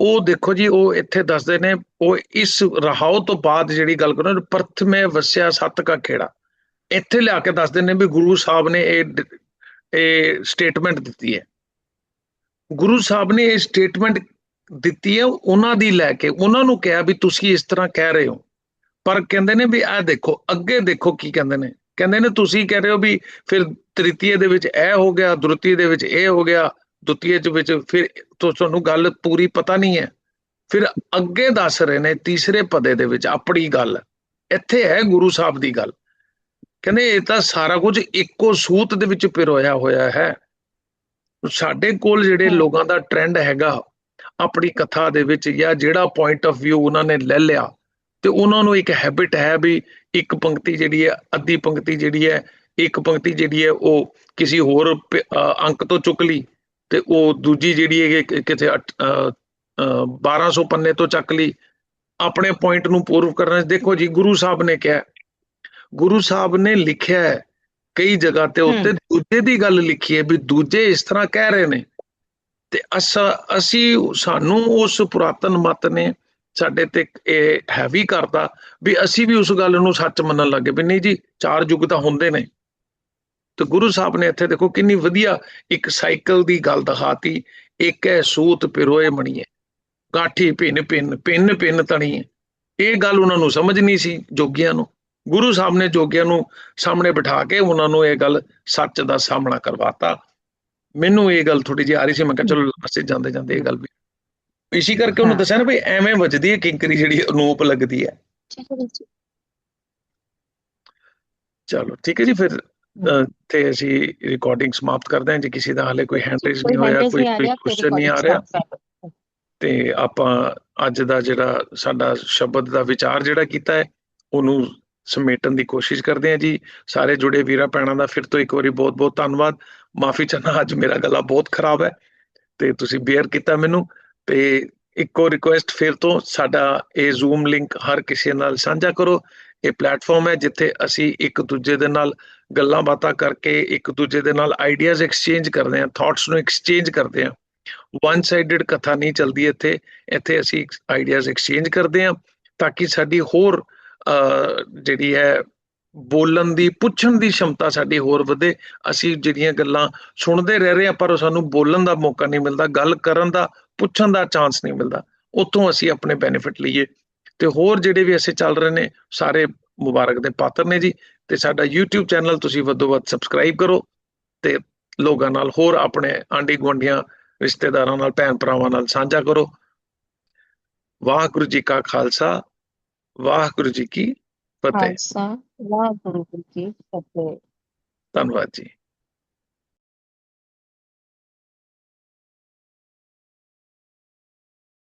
ਉਹ ਦੇਖੋ ਜੀ, ਉਹ ਇੱਥੇ ਦੱਸਦੇ ਨੇ, ਉਹ ਇਸ ਰਹਾਉ ਤੋਂ ਬਾਅਦ ਜਿਹੜੀ ਗੱਲ ਕਰੋ ਪ੍ਰਥਮੇ ਵਸਿਆ ਸੱਤ ਕਾ ਖੇੜਾ। ਇੱਥੇ ਲਿਆ ਕੇ ਦੱਸਦੇ ਨੇ ਵੀ ਗੁਰੂ ਸਾਹਿਬ ਨੇ ਇਹ ਇਹ ਸਟੇਟਮੈਂਟ ਦਿੱਤੀ ਹੈ। ਗੁਰੂ ਸਾਹਿਬ ਨੇ ਇਹ ਸਟੇਟਮੈਂਟ ਦਿੱਤੀ ਹੈ, ਉਹਨਾਂ ਦੀ ਲੈ ਕੇ, ਉਹਨਾਂ ਨੂੰ ਕਿਹਾ ਵੀ ਤੁਸੀਂ ਇਸ ਤਰ੍ਹਾਂ ਕਹਿ ਰਹੇ ਹੋ। ਪਰ ਕਹਿੰਦੇ ਨੇ ਵੀ ਆਹ ਦੇਖੋ ਅੱਗੇ ਦੇਖੋ ਕੀ ਕਹਿੰਦੇ ਨੇ। ਕਹਿੰਦੇ ਨੇ ਤੁਸੀਂ ਕਹਿ ਰਹੇ ਹੋ ਵੀ ਫਿਰ ਤ੍ਰਿਤੀਏ ਦੇ ਵਿੱਚ ਇਹ ਹੋ ਗਿਆ ਦੁਤੀਏ ਦੇ ਵਿੱਚ ਇਹ ਹੋ ਗਿਆ ਦੁਤੀਏ ਦੇ ਵਿੱਚ ਫਿਰ ਤੁਹਾਨੂੰ ਗੱਲ ਪੂਰੀ ਪਤਾ ਨਹੀਂ ਹੈ। ਫਿਰ ਅੱਗੇ ਦੱਸ ਰਹੇ ਨੇ ਤੀਸਰੇ ਪਦੇ ਦੇ ਵਿੱਚ ਆਪਣੀ ਗੱਲ। ਇੱਥੇ ਹੈ ਗੁਰੂ ਸਾਹਿਬ ਦੀ ਗੱਲ। ਕਹਿੰਦੇ ਇਹ ਤਾਂ ਸਾਰਾ ਕੁਝ ਇੱਕੋ ਸੂਤ ਦੇ ਵਿੱਚ ਪਿਰੋਇਆ ਹੋਇਆ ਹੈ। ਸਾਡੇ ਕੋਲ ਜਿਹੜੇ। ਲੋਕਾਂ ਦਾ ਟ੍ਰੈਂਡ ਹੈਗਾ ਆਪਣੀ ਕਥਾ ਦੇ ਵਿੱਚ ਜਾਂ ਜਿਹੜਾ ਪੁਆਇੰਟ ਆਫ View ਉਹਨਾਂ ਨੇ ਲੈ ਲਿਆ ਤੇ ਉਹਨਾਂ ਨੂੰ ਇੱਕ ਹੈਬਿਟ ਹੈ ਵੀ ਇੱਕ ਪੰਕਤੀ ਜਿਹੜੀ ਹੈ ਅੱਧੀ ਪੰਕਤੀ ਜਿਹੜੀ ਹੈ ਇੱਕ ਪੰਕਤੀ ਜਿਹੜੀ ਹੈ ਉਹ ਕਿਸੇ ਹੋਰ ਅੰਕ ਤੋਂ ਚੁੱਕ ਲਈ ਤੇ ਉਹ ਦੂਜੀ ਜਿਹੜੀ ਹੈ ਕਿ- ਕਿਤੇ ਅੱਠ- ਅਹ, ਅਹ, 1200 ਪੰਨੇ ਤੋਂ ਚੱਕ ਲਈ। ਆਪਣੇ ਪੁਆਇੰਟ ਨੂੰ ਪ੍ਰੂਵ ਕਰਨਾ ਦੇਖੋ ਜੀ ਗੁਰੂ ਸਾਹਿਬ ਨੇ ਕਿਹਾ ਗੁਰੂ ਸਾਹਿਬ ਨੇ ਲਿਖਿਆ ਹੈ ਕਈ ਜਗ੍ਹਾ ਤੇ ਉੱਤੇ ਦੂਜੇ ਦੀ ਗੱਲ ਲਿਖੀ ਹੈ ਵੀ ਦੂਜੇ ਇਸ ਤਰ੍ਹਾਂ ਕਹਿ ਰਹੇ ਨੇ। ਤੇ ਅਸਾਂ ਅਸੀਂ ਸਾਨੂੰ ਉਸ ਪੁਰਾਤਨ ਮਤ ਨੇ ਸਾਡੇ ਤੇ ਇਹ ਹੈਵੀ ਕਰਤਾ ਵੀ ਅਸੀਂ ਵੀ ਉਸ ਗੱਲ ਨੂੰ ਸੱਚ ਮੰਨਣ ਲੱਗੇ ਵੀ ਨਹੀਂ ਜੀ, ਚਾਰ ਯੁੱਗ ਤਾਂ ਹੁੰਦੇ ਨੇ। ਤੇ ਗੁਰੂ ਸਾਹਿਬ ਨੇ ਇੱਥੇ ਦੇਖੋ ਕਿੰਨੀ ਵਧੀਆ ਇੱਕ ਸਾਈਕਲ ਦੀ ਗੱਲ ਦਿਖਾਤੀ। ਇੱਕ ਹੈ ਸੂਤ ਪਿਰੋਏ ਮਣੀਏ, ਗਾਠੀ ਭਿੰਨ ਭਿੰਨ ਭਿੰਨ ਭਿੰਨ ਤਣੀ ਇਹ ਗੱਲ ਉਹਨਾਂ ਨੂੰ ਸਮਝ ਨਹੀਂ ਸੀ ਜੋਗੀਆਂ ਨੂੰ। ਗੁਰੂ ਸਾਹਿਬ ਨੇ ਜੋਗੀਆਂ ਨੂੰ ਸਾਹਮਣੇ ਬਿਠਾ ਕੇ ਉਹਨਾਂ ਨੂੰ ਇਹ ਗੱਲ ਸੱਚ ਦਾ ਸਾਹਮਣਾ ਕਰਵਾਤਾ। ਮੈਨੂੰ ਇਹ ਗੱਲ ਥੋੜੀ ਜਿਹੀ ਆ ਰਹੀ ਸੀ, ਮੈਂ ਕਿਹਾ ਚਲੋ ਅਸੀਂ ਜਾਂਦੇ ਜਾਂਦੇ ਇਹ ਗੱਲ ਵੀ ਇਸੇ ਕਰਕੇ ਉਹਨੂੰ। ਦੱਸਿਆ ਨਾ ਵੀ ਐਵੇਂ ਵੱਜਦੀ ਹੈ ਕਿੰਕਰੀ ਜਿਹੜੀ ਅਨੂਪ ਲੱਗਦੀ ਹੈ। ਚਲੋ ਠੀਕ ਹੈ ਜੀ ਫਿਰ ਤੇ ਅਸੀਂ ਰਿਕਾਰਡਿੰਗ ਸਮਾਪਤ ਕਰਦੇ ਹਾਂ। ਜੇ ਕਿਸੇ ਦਾ ਹਾਲੇ ਕੋਈ ਹੈਂਡ ਰੇਜ਼ ਨਹੀਂ ਹੋਇਆ ਕੋਈ ਕੁਐਸਚਨ ਨਹੀਂ ਆ ਰਿਹਾ। ਤੇ ਆਪਾਂ ਅੱਜ ਦਾ ਜਿਹੜਾ ਸਾਡਾ ਸ਼ਬਦ ਦਾ ਵਿਚਾਰ ਜਿਹੜਾ ਕੀਤਾ ਹੈ ਉਹਨੂੰ ਸਮੇਟਣ ਦੀ ਕੋਸ਼ਿਸ਼ ਕਰਦੇ ਹਾਂ ਜੀ। ਸਾਰੇ ਜੁੜੇ ਵੀਰਾਂ ਭੈਣਾਂ ਦਾ ਫਿਰ ਤੋਂ ਇੱਕ ਵਾਰੀ ਬਹੁਤ-ਬਹੁਤ ਧੰਨਵਾਦ। ਮਾਫੀ ਚਾਹਨਾ ਅੱਜ ਮੇਰਾ ਗਲਾ ਬਹੁਤ ਖਰਾਬ ਹੈ। ਤੇ ਤੁਸੀਂ ਬੇਅਰ ਕੀਤਾ ਮੈਨੂੰ। ਤੇ ਇੱਕੋ ਰਿਕੁਐਸਟ ਫਿਰ ਤੋਂ ਸਾਡਾ ਇਹ ਜ਼ੂਮ ਲਿੰਕ ਹਰ ਕਿਸੇ ਨਾਲ ਸਾਂਝਾ ਕਰੋ। ਇਹ ਪਲੇਟਫਾਰਮ ਹੈ ਜਿੱਥੇ ਅਸੀਂ ਇੱਕ ਦੂਜੇ ਦੇ ਨਾਲ ਗੱਲਾਂ ਬਾਤਾਂ ਕਰਕੇ ਇੱਕ ਦੂਜੇ ਦੇ ਨਾਲ ਆਈਡੀਆਜ਼ ਐਕਸਚੇਂਜ ਕਰਦੇ ਹਾਂ ਥਾਟਸ ਨੂੰ ਐਕਸਚੇਂਜ ਕਰਦੇ ਹਾਂ। ਵਨ ਸਾਈਡਡ ਕਥਾ ਨਹੀਂ ਚੱਲਦੀ ਇੱਥੇ ਇੱਥੇ ਅਸੀਂ ਆਈਡੀਆਜ਼ ਐਕਸਚੇਂਜ ਕਰਦੇ ਹਾਂ ਤਾਂ ਕਿ ਸਾਡੀ ਹੋਰ ਅਹ, ਜਿਹੜੀ ਹੈ ਬੋਲਣ ਦੀ ਪੁੱਛਣ ਦੀ ਸ਼ਮਤਾ ਸਾਡੀ ਹੋਰ ਵਧੇ। ਅਸੀਂ ਜਿਹੜੀਆਂ ਗੱਲਾਂ ਸੁਣਦੇ ਰਹਿ ਰਹੇ ਹਾਂ ਪਰ ਉਹ ਸਾਨੂੰ ਬੋਲਣ ਦਾ ਮੌਕਾ ਨਹੀਂ ਮਿਲਦਾ ਗੱਲ ਕਰਨ ਦਾ ਪੁੱਛਣ ਦਾ ਚਾਂਸ ਨਹੀਂ ਮਿਲਦਾ। ਉਤੋਂ ਅਸੀਂ ਆਪਣੇ ਬੈਨੀਫਿਟ ਲਈਏ। ਤੇ ਹੋਰ ਜਿਹੜੇ ਵੀ ਅਸੀਂ ਚੱਲ ਰਹੇ ਨੇ ਸਾਰੇ ਮੁਬਾਰਕ ਦੇ ਪਾਤਰ ਨੇ ਜੀ। ਤੇ ਸਾਡਾ YouTube ਚੈਨਲ ਤੁਸੀਂ ਵੱਧੋ ਵੱਧ ਸਬਸਕ੍ਰਾਈਬ ਕਰੋ ਤੇ ਲੋਕਾਂ ਨਾਲ ਹੋਰ ਆਪਣੇ ਆਂਢੀ ਗੁਆਂਢੀਆਂ ਰਿਸ਼ਤੇਦਾਰਾਂ ਨਾਲ ਭੈਣ ਭਰਾਵਾਂ ਨਾਲ ਸਾਂਝਾ ਕਰੋ। ਵਾਹਿਗੁਰੂ ਜੀ ਕਾ ਖਾਲਸਾ ਵਾਹਿਗੁਰੂ ਜੀ ਕੀ ਫਤਿਹ। ਖਾਲਸਾ ਵਾਹਿਗੁਰੂ ਜੀ ਕੀ ਫਤਿਹ। ਧੰਨਵਾਦ ਜੀ।